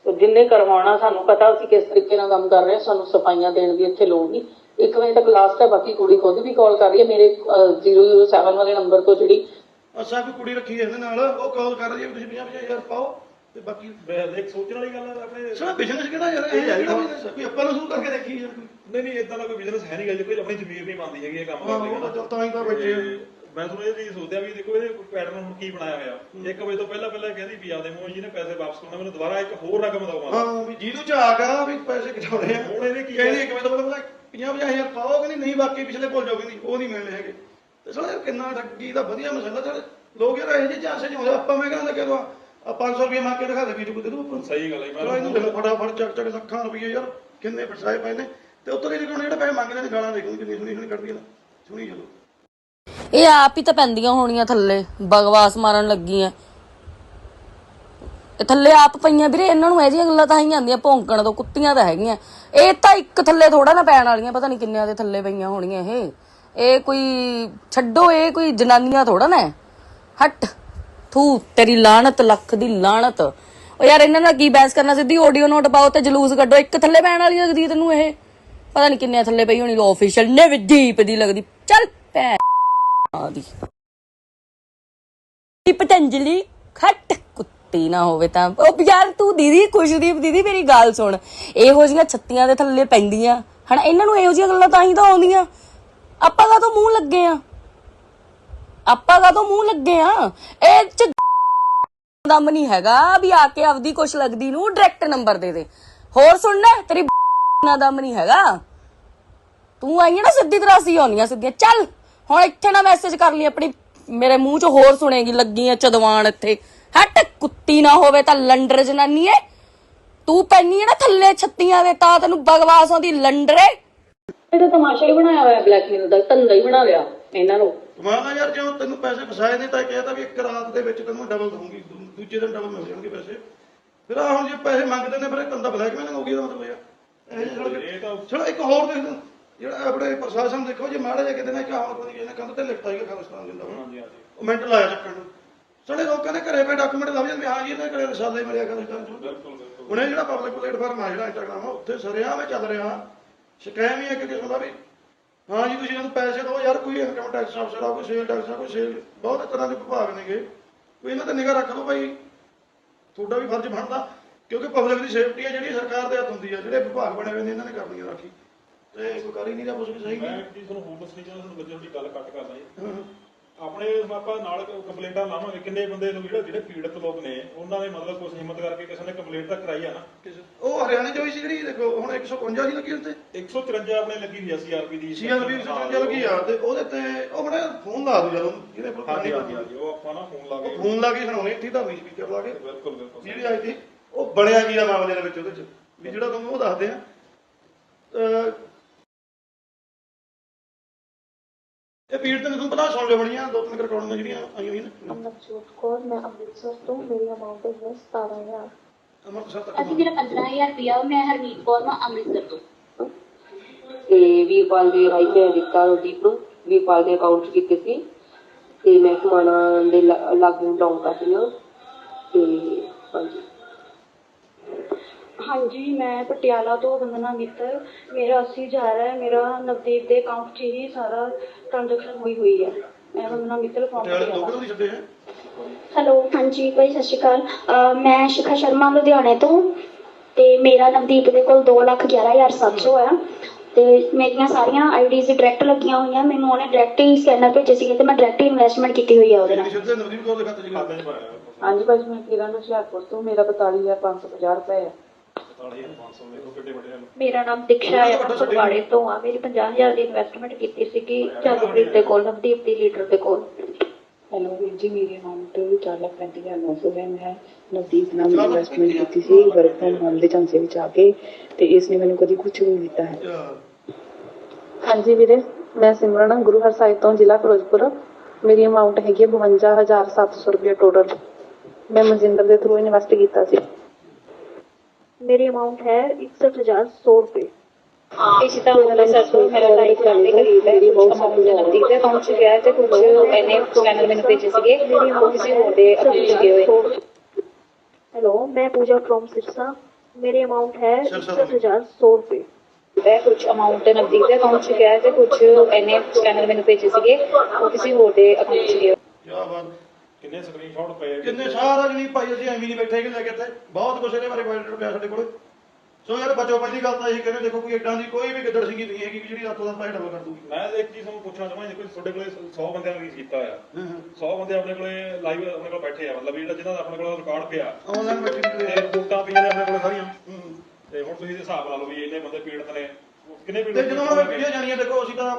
[SPEAKER 4] ਸੋ ਜਿੰਨੇ ਕਰਵਾਉਣਾ ਸਾਨੂੰ ਪਤਾ ਅਸੀਂ ਕਿਸ ਤਰੀਕੇ ਨਾਲ ਕੰਮ ਕਰ ਰਹੇ ਹਾਂ ਸਾਨੂੰ ਸਫਾਈਆਂ ਦੇਣ ਦੀ ਇੱਥੇ ਲੋੜ ਨਹੀਂ। 1 ਵਜੇ ਤੱਕ ਲਾਸਟ ਹੈ ਬਾਕੀ ਕੁੜੀ ਖੁਦ ਵੀ ਕਾਲ ਕਰ ਰਹੀ ਹੈ। ਮੇਰੇ ਅਹ, 007 ਵਾਲੇ ਨੰਬਰ ਤੋਂ ਜਿਹੜੀ
[SPEAKER 1] ਅਸਾਂ ਕੋਈ ਕੁੜੀ ਰੱਖੀ ਹੈ ਇਹਦੇ ਨਾਲ ਉਹ ਕਾਲ ਕਰ ਰਹੀ ਹੈ ਵੀ ਤੁਸੀਂ 50000 ਪਾਓ। ਤੇ ਬਾਕੀ
[SPEAKER 2] ਇੱਕ ਸੋਚਣ ਵਾਲੀ ਗੱਲ ਹੈ ਆਪਣੇ
[SPEAKER 1] ਸਾਡਾ ਬਿਜ਼ਨਸ ਕਿਹੜਾ ਯਾਰ ਇਹ ਕਿਹੜਾ ਬਿਜ਼ਨਸ ਕੋਈ ਆਪਾਂ ਨੂੰ ਸ਼ੁਰੂ ਕਰਕੇ ਦੇਖੀ ਯਾਰ ਕੋਈ।
[SPEAKER 2] ਨਹੀਂ ਨਹੀਂ ਇਦਾਂ ਦਾ ਕੋਈ ਬਿਜ਼ਨਸ ਹੈ ਨਹੀਂ ਗਾ ਜੇ ਕੋਈ ਆਪਣੀ ਜ਼ਮੀਰ ਨਹੀਂ ਮੰਨਦੀ ਹੈਗੀ ਇਹ ਕੰਮ
[SPEAKER 1] ਹਾਂ
[SPEAKER 2] ਕਰਨ ਨਾ।
[SPEAKER 1] ਤਾਂ ਤਾਂ ਹੀ ਤਾਂ
[SPEAKER 2] ਤੇ ਮੈਂ ਤੁਹਾਨੂੰ ਇਹ ਚੀਜ਼ ਸੋਚਿਆ ਵੀ ਦੇਖੋ ਇਹਦੇ ਪੈਟਰਨ ਹੁਣ ਕੀ ਬਣਾਇਆ ਹੋਇਆ। 1 ਵਜੇ ਤੋਂ ਪਹਿਲਾਂ ਪਹਿਲਾਂ ਕਹਿੰਦੀ ਵੀ ਆਪਦੇ ਮੂੰਹ ਜੀ ਨੇ ਪੈਸੇ ਵਾਪਸ ਕਰਨਾ ਮੈਨੂੰ ਦੁਬਾਰਾ ਇੱਕ ਹੋਰ ਰਕਮ ਦਵਾਉਣਾ
[SPEAKER 1] ਹਾਂ ਵੀ ਜਿਹਨੂੰ ਝਾਕ ਆ ਵੀ ਪੈਸੇ ਕਢਾਉਣੇ ਆ।
[SPEAKER 2] ਹੁਣ ਇਹਨੇ ਕੀ
[SPEAKER 1] ਕਹਿੰਦੀ ਇੱਕ ਵਜੇ ਤੋਂ ਪਹਿਲਾਂ 50 ਹਜ਼ਾਰ ਪਾਓ ਨਹੀਂ ਬਾਕੀ ਪਿਛਲੇ ਭੁੱਲ ਜਾਓ ਕਹਿੰਦੀ ਉਹ ਨਹੀਂ ਮਿਲਣੇ ਹੈਗੇ। ਤੇ ਸਾਲਾ ਕਿੰਨਾ ਠੱਗੀ ਦਾ ਵਧੀਆ ਮਸਲਾ ਚੱਲ ਲੋਕ ਯਾਰ ਇਹੋ ਜਿਹੇ ਚਾਂਸੇ ਜਿਉਂਦੇ ਆਪਾਂ ਮੈਂ ਕਹਿੰਦਾ ਕਿ ਆ 500 ਰੁਪਏ ਮੰਗ ਕੇ ਦਿਖਾ ਦੇ ਵੀਡੀਓ ਦੇ ਦੂ
[SPEAKER 2] ਸਹੀ ਗੱਲ ਹੈ
[SPEAKER 1] ਚਲੋ ਇਹਨੂੰ ਦੇਖੋ ਫਟਾਫਟ ਚੱਕ ਚੱਕ ਲੱਖਾਂ ਰੁਪਏ ਯਾਰ ਕਿੰਨੇ ਫਸਾਏ ਪਏ ਨੇ। ਤੇ ਉੱਤੋਂ ਦੀ ਜਿਹੜੇ ਪੈਸੇ ਮੰਗਦੇ ਨੇ ਗਾਲਾਂ ਦੇਖੋ ਕਿੰਨੀ ਸੁਣੀ ਸੁਣੀ ਕੱਢਦੀਆਂ ਨੇ। ਸੁਣੀ ਚਲੋ।
[SPEAKER 5] ਇਹ ਆਪ ਹੀ ਤਾਂ ਪੈਂਦੀਆਂ ਹੋਣੀਆਂ ਥੱਲੇ ਬਗਵਾਸ ਮਾਰਨ ਲੱਗੀਆਂ। ਇਹ ਥੱਲੇ ਆਪ ਪਈਆਂ ਵੀਰੇ ਇਹਨਾਂ ਨੂੰ ਇਹ ਜਿਹੀਆਂ ਗੱਲਾਂ ਤਾਂ ਹੀ ਆਉਂਦੀਆਂ ਭੌਂਕਣ ਤੋਂ ਕੁੱਤੀਆਂ ਤਾਂ ਹੈਗੀਆਂ। ਇਹ ਤਾਂ ਇੱਕ ਥੱਲੇ ਥੋੜਾ ਨਾ ਪੈਣ ਵਾਲੀਆਂ ਪਤਾ ਨਹੀਂ ਕਿੰਨਿਆਂ ਦੇ ਥੱਲੇ ਪਈਆਂ ਹੋਣੀਆਂ ਇਹ। ਇਹ ਕੋਈ ਛੱਡੋ, ਇਹ ਕੋਈ ਜਨਾਨੀਆਂ ਥੋੜਾ ਨਾ ਹੈ। ਹਟ। ਥੂ, ਤੇਰੀ ਲਾਣਤ ਲੱਖ ਦੀ ਲਾਣਤ ਉਹ ਯਾਰ, ਇਹਨਾਂ ਨਾਲ ਕੀ ਬਹਿਸ ਕਰਨਾ? ਸਿੱਧੀ ਆਡੀਓ ਨੋਟ ਪਾਓ ਤੇ ਜਲੂਸ ਕੱਢੋ। ਇੱਕ ਥੱਲੇ ਪੈਣ ਵਾਲੀ ਲੱਗਦੀ ਤੈਨੂੰ ਇਹ। ਪਤਾ ਨਹੀਂ ਕਿੰਨੇ ਥੱਲੇ ਪਈ ਹੋਣੀ ਆਫੀਸ਼ੀਅਲ ਨਵਦੀਪ ਦੀ ਲੱਗਦੀ। ਚੱਲ ਭੈਣ ਆਦੀ ਦੀ। ਪਤੰਜਲੀ, ਖੱਟ। ਕੁੱਤੀ ਨਾ ਹੋਵੇ ਤਾਂ। ਉਹ ਯਾਰ, ਤੂੰ ਦੀਦੀ, ਖੁਸ਼ਦੀਪ ਦੀਦੀ, ਮੇਰੀ ਗੱਲ ਸੁਣ। ਇਹੋ ਜੀਆਂ ਛੱਤੀਆਂ ਦੇ ਥੱਲੇ ਪੈਂਦੀਆਂ। ਹਨਾ, ਇਹਨਾਂ ਨੂੰ ਇਹੋ ਜੀਆਂ ਗੱਲਾਂ ਤਾਂ ਹੀ ਤਾਂ ਆਉਂਦੀਆਂ। ਆਪਾਂ ਦਾ ਤੋਂ ਮੂੰਹ ਲੱਗੇ ਆ? ਆਪਾਂ ਦਾ ਤੋਂ ਮੂੰਹ ਲੱਗੇ ਆ? ਇਹ ਚ ਦਮ ਨਹੀਂ ਹੈਗਾ ਵੀ ਆ ਕੇ ਆਪਦੀ ਕੁਛ ਲੱਗਦੀ ਨੂੰ ਡਾਇਰੈਕਟ ਨੰਬਰ ਦੇ ਦੇ। ਹੋਰ ਸੁਣਨਾ ਤੇਰੀ ਨਾ ਦਮ ਨਹੀਂ ਹੈਗਾ। ਤੂੰ ਆਈ ਨਾ ਸਿੱਧੀ ਤਰ੍ਹਾਂ ਸੀ ਆਉਣੀਆਂ ਸਿੱਧੀਆਂ। ਚੱਲ, ਹੁਣ ਇੱਥੇ ਨਾ ਮੈਸੇਜ ਕਰ ਲਈ ਆਪਣੀ। ਮੇਰੇ ਮੂੰਹ 'ਚ ਹੋਰ ਸੁਣੇਗੀ ਲੱਗੀਆਂ ਚਦਵਾਨ ਇੱਥੇ। ਹਟ, ਕੁੱਤੀ ਨਾ ਹੋਵੇ ਤਾਂ ਲੰਡਰ ਜਨਾਨੀ ਏ। ਤੂੰ ਪੈਣੀ ਹੈ ਨਾ ਥੱਲੇ ਛੱਤੀਆਂ ਦੇ ਤਾਂ ਤੈਨੂੰ ਬਗਵਾਸ ਆਉਂਦੀ, ਲੰਡਰੇ।
[SPEAKER 4] ਇਹ ਤਾਂ ਤਮਾਸ਼ਾ ਹੀ ਬਣਾਇਆ ਹੋਇਆ ਬਲੈਕਮੇਲ ਦਾ ਧੰਦਾ ਹੀ ਬਣਾ ਲਿਆ ਇਹਨਾਂ ਨੂੰ।
[SPEAKER 1] ਕਮਾਲ ਯਾਰ ਜੇ ਤੈਨੂੰ ਪੈਸੇ ਫਸਾਏ ਨੇ ਤਾਂ ਕਹਿਤਾ ਵੀ ਇੱਕ ਰਾਤ ਦੇ ਵਿੱਚ ਤੈਨੂੰ ਡਬਲ ਦਊਂਗੀ ਦੂ- ਦੂਜੇ ਦਿਨ ਡਬਲ ਮਿਲ ਜਾਣਗੇ ਪੈਸੇ। ਫਿਰ ਆ ਹੁਣ ਜੇ ਪੈਸੇ ਮੰਗਦੇ ਨੇ ਫਿਰ ਇਹ ਧੰਦਾ ਬਲੈਕਮੇਲਿੰਗ ਹੋ ਗਈ ਇਹਦਾ ਮਤਲਬ ਯਾਰ। ਇਹ ਜਿਹੇ
[SPEAKER 2] ਇਹ ਤਾਂ
[SPEAKER 1] ਚਲੋ ਇੱਕ ਹੋਰ ਦੇਖ ਲਓ। ਜਿਹੜਾ ਆਪਣੇ ਪ੍ਰਸ਼ਾਸਨ ਦੇਖੋ ਜੇ ਮਾੜਾ ਜਿਹਾ ਕਿਤੇ ਨਾ ਕਿ ਆਉਣ ਕੋਈ ਇਹਨੇ ਕੰਧ ਤੇ ਲਿਖਤਾ ਹੈਗਾ ਖਾਲਿਸਤਾਨ ਜਿੰਦਾ।
[SPEAKER 2] ਹਾਂਜੀ ਹਾਂਜੀ।
[SPEAKER 1] ਉਹ ਮਿੰਟ ਲਾਇਆ ਚੱਕਣ ਨੂੰ। ਸਾਡੇ ਲੋਕਾਂ ਦੇ ਘਰੇ ਪਏ ਡਾਕੂਮੈਂਟ ਲੱਭ ਜਾਂਦੇ ਹਾਂ ਜੀ ਇਹਦੇ ਘਰੇ ਰਸਾਲੇ ਮਿਲਿਆ ਖਾਲਿਸਤਾਨ ਚੋਂ।
[SPEAKER 2] ਬਿਲਕੁਲ ਬਿਲਕੁਲ।
[SPEAKER 1] ਹੁਣ ਇਹ ਜਿਹੜਾ ਪਬਲਿਕ ਪਲੇਟਫਾਰਮ ਆ ਜਿਹੜਾ ਇੰਸਟਾਗ੍ਰਾਮ ਆ ਉੱਥੇ ਸਰਿਆ ਵਿੱਚ ਚੱਲ ਰਿਹਾ। ਸਕੈਮ ਹੀ ਹੈ ਕਿ ਕਿਸਮ ਦਾ ਵੀ। ਹਾਂ ਜੀ ਤੁਸੀਂ ਇਹਨੂੰ ਪੈਸੇ ਦਿਓ ਯਾਰ ਕੋਈ ਇਨਕਮ ਟੈਕਸ ਅਫਸਰ ਆ ਕੋਈ ਸੇਲ ਟੈਕਸ ਆ ਕੋਈ ਸੇਲ ਬਹੁਤ ਤਰ੍ਹਾਂ ਦੇ ਵਿਭਾਗ ਨੇਗੇ। ਕੋਈ ਇਹਨਾਂ ਤੇ ਨਿਗਾਹ ਰੱਖ ਲਓ ਭਾਈ। ਤੁਹਾਡਾ ਵੀ ਫਰਜ਼ ਬਣਦਾ ਕਿਉਂਕਿ ਪਬਲਿਕ ਦੀ ਸੇਫਟੀ ਹੈ ਜਿਹੜੀ ਸਰਕਾਰ ਦੇ ਹੱਥ ਹੁੰਦੀ ਹੈ ਜਿਹੜੇ ਵਿਭਾਗ ਬਣੇ ਹੋਏ ਨੇ ਇਹਨਾਂ ਨੇ ਕਰਨੀ ਰਾਖੀ। ਤੇ ਕੋਈ ਕਰ ਹੀ ਨਹੀਂ ਰਿਹਾ ਕੁਛ ਵੀ ਸਹੀ
[SPEAKER 2] ਮੈਂ
[SPEAKER 1] ਨਹੀਂ
[SPEAKER 2] ਚੀਜ਼ ਤੁਹਾਨੂੰ ਹੋਰ ਦੱਸਣੀ ਚਾਹੁੰਦਾ ਤੁਹਾਨੂੰ ਬੱਚੇ ਦੀ ਗੱਲ ਕੱਟ ਕਰਦਾ ਜੀ। ਆਪਣੇ ਆਪਾਂ ਨਾਲ ਕੰਪਲੇਂਟਾਂ ਲਾਵਾਂਗੇ। ਕਿੰਨੇ ਬੰਦੇ ਲੋਕ ਜਿਹੜੇ ਜਿਹੜੇ ਪੀੜਤ ਲੋਕ ਨੇ ਉਹਨਾਂ ਨੇ ਮਤਲਬ ਕੁਝ ਹਿੰਮਤ ਕਰਕੇ ਕਿਸੇ ਨੇ ਕੰਪਲੇਂਟ ਤਾਂ ਕਰਾਈ ਆ ਨਾ।
[SPEAKER 1] ਉਹ ਹਰਿਆਣੇ ਚ ਹੋਈ ਸੀ ਜਿਹੜੀ ਦੇਖੋ ਹੁਣ 151 ਦੀ ਲੱਗੀ ਉੱਤੇ
[SPEAKER 2] 154 ਆਪਣੇ ਲੱਗੀ ਹੋਈ ਆ ਸੀਆਰਪੀ ਦੀ।
[SPEAKER 1] ਸੀਆਰਪੀ 151 ਲੱਗੀ ਆ ਤੇ ਉਹਦੇ ਤੇ ਉਹ ਬੜਾ ਫੋਨ ਲਾ ਦੂ ਜਦੋਂ ਕੋਲ
[SPEAKER 2] ਹਾਂਜੀ ਹਾਂਜੀ ਉਹ ਆਪਾਂ ਨਾ ਫੋਨ ਲਾ ਕੇ
[SPEAKER 1] ਫੋਨ ਲਾ ਕੇ ਸੁਣਾਉਣੀ ਇੱਥੇ ਧਰਨੀ ਸਪੀਕਰ ਲਾ ਕੇ।
[SPEAKER 2] ਬਿਲਕੁਲ ਬਿਲਕੁਲ।
[SPEAKER 1] ਜਿਹੜੀ ਆਈ ਸੀ ਉਹ ਬਣਿਆ ਕੀ ਆ ਮਾਮਲੇ ਦੇ ਵਿੱਚ ਉਹਦੇ ਚ। ਵੀ ਜਿਹੜਾ ਤੁਹਾਨੂੰ ਉਹ ਦੱਸਦੇ ਆ ਪੀੜ ਤੇ ਤੁਹਾਨੂੰ ਪਤਾ ਸੁਣ ਲਿਓ ਬੜੀਆਂ ਦੋ ਤਿੰਨ ਰਿਕਾਰਡਿੰਗਾਂ ਜਿਹੜੀਆਂ ਆਈਆਂ ਹੋਈਆਂ ਨੇ।
[SPEAKER 6] ਅਮਰਜੋਤ ਕੌਰ ਮੈਂ ਅੰਮ੍ਰਿਤਸਰ ਤੋਂ ਮੇਰੀ ਅਮਾਉਂਟ ਹੈ 17000
[SPEAKER 1] ਅੰਮ੍ਰਿਤਸਰ ਤੱਕ
[SPEAKER 6] ਅਸੀਂ ਮੇਰਾ 15000 ਰੁਪਇਆ ਵਾ, ਮੈਂ ਹਰਮੀਤ ਕੌਰ ਮੈਂ ਅੰਮ੍ਰਿਤਸਰ ਤੋਂ।
[SPEAKER 4] ਤੇ ਵੀਰਪਾਲ ਦੇ ਰਾਈ ਮੈਂ ਦਿੱਤਾ ਦੀਪ ਨੂੰ। ਵੀਰਪਾਲ ਦੇ ਅਕਾਊਂਟ 'ਚ ਕੀਤੇ ਸੀ। ਤੇ ਮੈਂ ਸਮਾਣਾ ਦੇ ਲਾਗੂ ਡਾਊਨ ਕਰ ਦਿਆਂ ਤੇ ਹਾਂਜੀ।
[SPEAKER 6] ਹਾਂਜੀ ਮੈਂ ਪਟਿਆਲਾ ਤੋਂ ਵੰਦਨਾ ਮਿੱਤਰ। ਮੇਰਾ 80000 ਹੈ ਮੇਰਾ ਨਵਦੀਪ ਦੇ ਅਕਾਊਂਟ 'ਚ ਹੀ ਸਾਰਾ ਟ੍ਰਾਂਜੈਕਸ਼ਨ ਹੋਈ ਹੋਈ ਹੈ। ਮੈਂ ਵੰਦਨਾ ਮਿੱਤਰ ਫਰੋਮ
[SPEAKER 1] ਪਟਿਆਲੇ
[SPEAKER 7] ਹੈਲੋ ਹਾਂਜੀ ਭਾਈ ਸਤਿ ਸ਼੍ਰੀ ਅਕਾਲ। ਅਹ ਮੈਂ ਸ਼ਿਖਾ ਸ਼ਰਮਾ ਲੁਧਿਆਣੇ ਤੋਂ। ਤੇ ਮੇਰਾ ਨਵਦੀਪ ਦੇ ਕੋਲ 211700 ਹੈ। ਤੇ ਮੇਰੀਆਂ ਸਾਰੀਆਂ ਆਈਡੀਜ਼ ਡਾਇਰੈਕਟ ਲੱਗੀਆਂ ਹੋਈਆਂ। ਮੈਨੂੰ ਉਹਨੇ ਡਾਇਰੈਕਟ ਹੀ ਸਕੈਨਰ ਭੇਜੇ ਸੀਗੇ ਤੇ ਮੈਂ ਡਾਇਰੈਕਟ ਹੀ ਇਨਵੈਸਟਮੈਂਟ ਕੀਤੀ ਹੋਈ ਹੈ ਉਹਦੇ ਨਾਲ।
[SPEAKER 1] ਸਿੱਧੇ ਨਵਦੀਪ ਕੌਰ ਦੇ ਖਾਤੇ ਚ?
[SPEAKER 2] ਖਾਤੇ
[SPEAKER 1] ਗਏ
[SPEAKER 2] 'ਚ ਪਾਇਆ
[SPEAKER 4] ਹਾਂਜੀ ਭਾਈ ਮੈਂ ਕਿਰਨ ਹੁਸ਼ਿਆਰਪੁਰ ਤੋਂ। ਮੇਰਾ 42550 ਰੁਪਏ ਹੈ।
[SPEAKER 6] ਮੇਰਾ ਨਾਮ ਦੀਕਸ਼ਾ ਹੈ ਮੈਂ ਫਗਵਾੜੇ ਤੋਂ ਆ ਮੇਰੀ 50000 ਦੀ ਇਨਵੈਸਟਮੈਂਟ ਕੀਤੀ ਸੀਗੀ ਜਗਪ੍ਰੀਤ ਦੇ ਕੋਲ ਨਵਦੀਪ ਦੀ ਲੀਡਰ ਦੇ ਕੋਲ।
[SPEAKER 8] ਹੈਲੋ ਵੀਰ ਜੀ ਮੇਰੀ ਅਮਾਉਂਟ 435900 ਹੈ ਮੈਂ ਨਵਦੀਪ ਨਾਲ ਇਨਵੈਸਟਮੈਂਟ ਕੀਤੀ ਸੀ ਵਰਕ ਫਰਮ ਹੋਮ ਦੇ ਚਾਂਸੇ ਵਿੱਚ ਆ ਕੇ ਤੇ ਇਸ ਨੇ ਮੈਨੂੰ ਕਦੀ ਕੁਝ ਨਹੀਂ ਦਿੱਤਾ ਹੈ। ਹਾਂਜੀ ਵੀਰੇ ਮੈਂ ਸਿਮਰਨ ਗੁਰੂ ਹਰਸਾਹਿਬ ਤੋਂ ਜ਼ਿਲ੍ਹਾ ਫਿਰੋਜ਼ਪੁਰ। ਮੇਰੀ ਅਮਾਉਂਟ ਹੈਗੀ ਹੈ 52700 ਰੁਪਏ ਟੋਟਲ ਮੈਂ ਮਨਜਿੰਦਰ ਦੇ ਥਰੂ ਇਨਵੈਸਟ ਕੀਤਾ ਸੀ।
[SPEAKER 6] ਮੇਰੀ ਅਮਾਉਂਟ ਹੈ 61100 ਰੁਪਏ।
[SPEAKER 8] ਇਸ ਤਾਂ ਉਹਨਾਂ ਸਰ ਤੋਂ ਮੇਰਾ ਲਾਈਕ ਕਰਦੇ ਕਰੀਬ ਹੈ ਕੁਝ ਅਮਾਉਂਟ ਨਵਦੀਪ ਦੇ ਅਕਾਊਂਟ 'ਚ ਗਿਆ ਹੈ। ਤੇ ਕੁਝ ਇਹਨੇ ਸਕੈਨਰ ਮੈਨੂੰ ਭੇਜੇ ਸੀਗੇ ਉਹ ਕਿਸੇ ਹੋਰ ਦੇ 'ਚ ਗਏ ਹੋਏ।
[SPEAKER 6] ਹੈਲੋ ਮੈਂ ਪੂਜਾ ਫਰੋਮ ਸਿਰਸਾ। ਮੇਰੀ ਅਮਾਉਂਟ ਹੈ
[SPEAKER 1] ਸਿਰਸਾ।
[SPEAKER 6] 61100 ਰੁਪਏ।
[SPEAKER 8] ਹੈ ਕੁਝ ਅਮਾਉਂਟ ਨਵਦੀਪ ਦੇ ਅਕਾਊਂਟ 'ਚ ਗਿਆ ਹੈ ਤੇ ਕੁਝ ਇਹਨੇ ਸਕੈਨਰ ਮੈਨੂੰ ਭੇਜੇ ਸੀਗੇ ਉਹ ਕਿਸੇ ਹੋਰ ਦੇ ਅਕਾਊਂਟ 'ਚ ਗਏ
[SPEAKER 1] ਕੀ ਬਾਤ।
[SPEAKER 2] ਕਿੰਨੇ ਸਕਰੀਨਸ਼ਾਟ ਪਏ ਆ ਜੀ?
[SPEAKER 1] ਕਿੰਨੇ ਸਾਰਾ ਜਣੀ ਭਾਈ ਅਸੀਂ ਐਵੇਂ ਨਹੀਂ ਬੈਠੇ ਕਿ ਲੈ ਕੇ ਇੱਥੇ ਬਹੁਤ ਕੁਛ ਇਹਦੇ ਬਾਰੇ ਵਾਇਲਟ ਪਿਆ ਸਾਡੇ ਕੋਲ। ਸੋ ਯਾਰ ਬਚੋ ਪਹਿਲੀ ਗੱਲ ਤਾਂ ਇਹ ਕਹਿੰਦੇ ਦੇਖੋ ਕੋਈ ਏਡਾਂ ਦੀ ਕੋਈ ਵੀ ਗਿੱਦੜ ਸਿੰਘੀ ਨਹੀਂ ਹੈਗੀ ਜਿਹੜੀ ਰਾਤੋਂ ਦਾ ਪੈਸੇ ਡਬਲ ਕਰ ਦੂਗੀ
[SPEAKER 2] ਮੈਂ ਤਾਂ ਇੱਕ ਚੀਜ਼ ਤੁਹਾਨੂੰ ਪੁੱਛਣਾ ਚਾਹੁੰਦਾ ਦੇਖੋ ਤੁਹਾਡੇ ਕੋਲੇ 100 ਬੰਦਿਆਂ ਨੇ ਰੀਚ ਕੀਤਾ
[SPEAKER 1] ਹਾਂ
[SPEAKER 2] 100 ਬੰਦੇ ਆਪਣੇ ਕੋਲੇ ਲਾਈਵ ਆਪਣੇ ਕੋਲ ਬੈਠੇ ਆ ਮਤਲਬ ਜਿਹੜਾ ਜਿਹਨਾਂ ਦਾ ਆਪਣੇ ਕੋਲ ਰਿਕਾਰਡ ਪਿਆ।
[SPEAKER 1] ਆਨਲਾਈਨ ਬੈਠੀ
[SPEAKER 2] ਤੇ
[SPEAKER 1] ਤੇ
[SPEAKER 2] ਰਿਪੋਰਟਾਂ ਪਈਆਂ ਨੇ ਆਪਣੇ ਕੋਲ ਸਾਰੀਆਂ। ਤੇ ਹੁਣ ਤੁਸੀਂ ਹਿਸਾਬ ਲਾ ਲਓ ਵੀ ਇੰਨੇ ਬੰਦੇ ਪੀੜਤ ਨੇ। ਕਿੰਨੇ ਪੀੜਤ
[SPEAKER 1] ਤੇ ਜਦੋਂ ਹੁਣ ਵੀਡੀਓ ਜਾਣੀ ਦੇਖੋ ਅਸੀਂ ਤਾਂ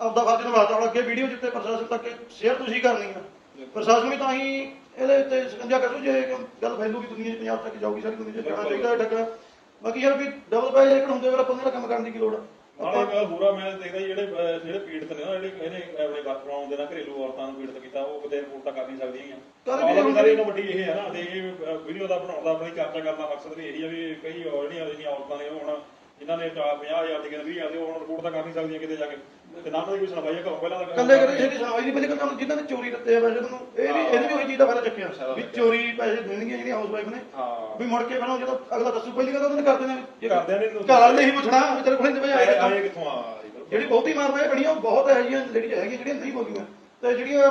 [SPEAKER 1] ਆਪਦਾ ਫਰਜ਼ ਨਿਭਾਤਾ ਹੁਣ ਅੱਗੇ ਵੀਡੀਓ ਜਿੱਤੇ ਪ੍ਰਸ਼ਾਸਨ ਤੱਕ ਸ਼ੇਅਰ ਤੁਸੀਂ ਕਰਨੀ ਆ। ਪ੍ਰਸ਼ਾਸਨ ਵੀ ਤਾਂ ਹੀ ਇਹਦੇ ਉੱਤੇ ਸਕੰਜਾ ਕਰੂ ਜੇ ਇਹ ਗੱਲ ਫੈਲੂਗੀ ਦੁਨੀਆ 'ਚ ਪੰਜਾਬ ਤੱਕ ਜਾਊਗੀ ਸਾਰੀ ਦੁਨੀਆ 'ਚ ਜਾਣਾ ਚਾਹੀਦਾ ਹੈ ਠੱਗਾ। ਬਾਕੀ ਯਾਰ ਵੀ ਡਬਲ ਪੈਸੇ ਜਿਹੜੇ ਹੁੰਦੇ ਉਹਨਾਂ ਦਾ ਕੰਮ ਕਰਨ ਦੀ ਕੀ ਲੋੜ ਆ?
[SPEAKER 2] ਨਾਲੇ ਹੋਰਾ ਮੈਂ ਦੇਖਦਾ ਜਿਹੜੇ ਜਿਹੜੇ ਪੀੜਤ ਨੇ ਜਿਹੜੇ ਇਹਨੇ ਆਪਣੇ ਫਰੋਮ ਦੇ ਨਾਲ ਘਰੇਲੂ ਔਰਤਾਂ ਨੂੰ ਪੀੜਤ ਕੀਤਾ ਉਹ ਕਿਤੇ ਰਿਪੋਰਟਾਂ ਕਰ ਨਹੀਂ ਸਕਦੀਆਂ
[SPEAKER 1] ਕਰ ਵੀ
[SPEAKER 2] ਪ੍ਰੋਬਲਮ
[SPEAKER 1] ਨਹੀਂ
[SPEAKER 2] ਸਾਰੀ ਇਹਨਾਂ ਵੱਡੀ ਇਹ ਹੈ ਨਾ ਤੇ ਇਹ ਵੀਡੀਓ ਦਾ ਬਣਾਉਣ ਦਾ ਆਪਣੀ ਚਰਚਾ ਕਰਨ ਦਾ ਮਕਸਦ ਵੀ ਇਹੀ ਆ ਵੀ ਕਈ ਔਰ ਜਿਹੜੀਆਂ ਜਿਹੜੀਆਂ ਔਰਤਾਂ ਨੇ ਉਹ ਹੁਣ ਜਿਨ੍ਹਾਂ ਨੇ 50000 ਦੀ ਕਹਿੰਦੇ 20000 ਦੀ ਉਹ ਹੁਣ ਰਿਪੋਰਟ ਤਾਂ ਕਰ ਨਹੀਂ ਸਕਦੀਆਂ ਕਿਤੇ ਜਾ ਕੇ। ਤੇ ਨਾ ਉਹਨਾਂ ਦੀ ਕੋਈ ਸੁਣਵਾਈ ਹੈ ਘਰੋਂ ਪਹਿਲਾਂ ਤਾਂ
[SPEAKER 1] ਕੱਲੇ ਕਰੇ ਜਿਹੜੀ ਸੁਣਵਾਈ ਨਹੀਂ ਪਹਿਲੇ ਕੰਮ ਜਿਨ੍ਹਾਂ ਨੇ ਚੋਰੀ ਦਿੱਤੇ ਆ ਪੈਸੇ ਤੁਹਾਨੂੰ ਇਹ ਵੀ ਇਹਨੇ ਵੀ ਉਹੀ ਚੀਜ਼ ਦਾ ਫਾਇਦਾ ਚੱਕਿਆ। ਵੀ ਚੋਰੀ ਪੈਸੇ ਦੇਣਗੀਆਂ ਜਿਹੜੀਆਂ ਹਾਊਸ ਵਾਈਫ ਨੇ।
[SPEAKER 2] ਹਾਂ।
[SPEAKER 1] ਵੀ ਮੁੜ ਕੇ ਫਿਰ ਜਦੋਂ ਅਗਲਾ ਦੱਸੂ ਪਹਿਲੀ ਗੱਲ ਤਾਂ ਉਹਨਾਂ ਨੇ ਕਰਦੇ ਨੇ ਜੇ
[SPEAKER 2] ਘਰਦਿਆਂ ਨੇ
[SPEAKER 1] ਘਰ ਵਾਲੇ ਨੇ ਹੀ ਪੁੱਛਣਾ ਵੀ ਤੇਰੇ ਕੋਲ ਇੰਨੇ ਪੈਸੇ ਆਏ ਕਿੱਥੋਂ?
[SPEAKER 2] ਆ
[SPEAKER 1] ਜਿਹੜੀ ਬਹੁਤੀ ਮਾਰ ਪਏ ਬੜੀਆਂ ਬਹੁਤ ਹੈ ਜੀਆਂ ਲੇਡੀ ਹੈਗੀਆਂ ਜਿਹੜੀਆਂ ਨਹੀਂ ਬੋਲੀਆਂ। ਤੇ ਜਿਹੜੀਆਂ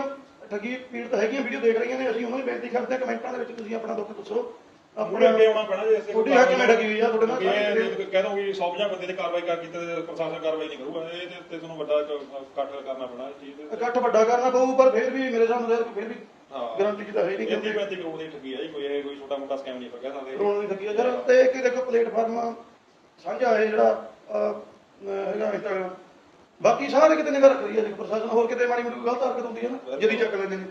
[SPEAKER 1] ਠੱਗੀ ਪੀੜਤ ਹੈਗੀਆਂ ਵੀਡੀਓ ਦੇਖ ਰਹੀਆਂ ਨੇ ਅਸੀਂ ਉਹਨਾਂ ਨੂੰ ਬੇਨਤੀ ਕਰਦੇ ਹਾਂ ਕਮੈਂਟਾਂ ਦੇ ਵਿੱਚ ਤੁਸੀਂ ਆਪਣਾ ਦੁੱਖ ਦੱਸੋ।
[SPEAKER 2] ਆਪਣੇ ਅੱਗੇ ਆਉਣਾ ਪੈਣਾ ਜੇ ਅਸੀਂ
[SPEAKER 1] ਤੁਹਾਡੀ ਹੱਕ ਮੈਂ ਠੱਗੀ ਹੋਈ ਆ ਤੁਹਾਡੇ ਨਾਲ
[SPEAKER 2] ਇਹ ਕਹਿ ਦੋ ਵੀ 150 ਬੰਦੇ ਤੇ ਕਾਰਵਾਈ ਕਰ ਕੀਤੀ ਤੇ ਪ੍ਰਸ਼ਾਸਨ ਕਾਰਵਾਈ ਨਹੀਂ ਕਰੂਗਾ ਇਹ ਤੇ ਤੇ ਤੁਹਾਨੂੰ ਵੱਡਾ ਇੱਕ ਇਕੱਠ ਕਰਨਾ ਪੈਣਾ ਇਹ ਚੀਜ਼
[SPEAKER 1] ਇਕੱਠ ਵੱਡਾ ਕਰਨਾ ਪਊ ਪਰ ਫਿਰ ਵੀ ਮੇਰੇ ਸਾਹਮਣੇ ਫਿਰ ਵੀ ਗਾਰੰਟੀ ਤਾਂ ਹੈ ਨਹੀਂ ਕਿ
[SPEAKER 2] ਪੈਂਤੀ ਕਰੋੜ ਦੀ ਠੱਗੀ ਹੈ ਜੀ ਕੋਈ ਇਹ ਕੋਈ ਛੋਟਾ ਮੋਟਾ ਸਕੈਮ ਨਹੀਂ ਆਪਾਂ ਕਹਿ ਸਕਦੇ।
[SPEAKER 1] ਕਰੋੜ ਦੀ ਠੱਗੀ ਆ। ਯਾਰ ਤੇ ਇੱਕ ਦੇਖੋ ਪਲੇਟਫਾਰਮ ਸਾਂਝਾ ਹੈ ਜਿਹੜਾ ਹੈਗਾ ਇੰਸਟਾਗ੍ਰਾਮ ਬਾਕੀ ਸਾਰੇ ਕਿਤੇ ਨਿਗਰ ਰੱਖ ਰਹੀ ਹੈ ਪ੍ਰਸ਼ਾਸਨ ਹੋਰ ਕਿਤੇ ਮਾੜੀ ਮੋਟੀ ਗਲਤ ਹਰਕਤ ਹੁੰਦੀ ਹੈ ਨਾ ਜਦੀ ਚੱਕ ਲੈਂਦੇ ਨੇ।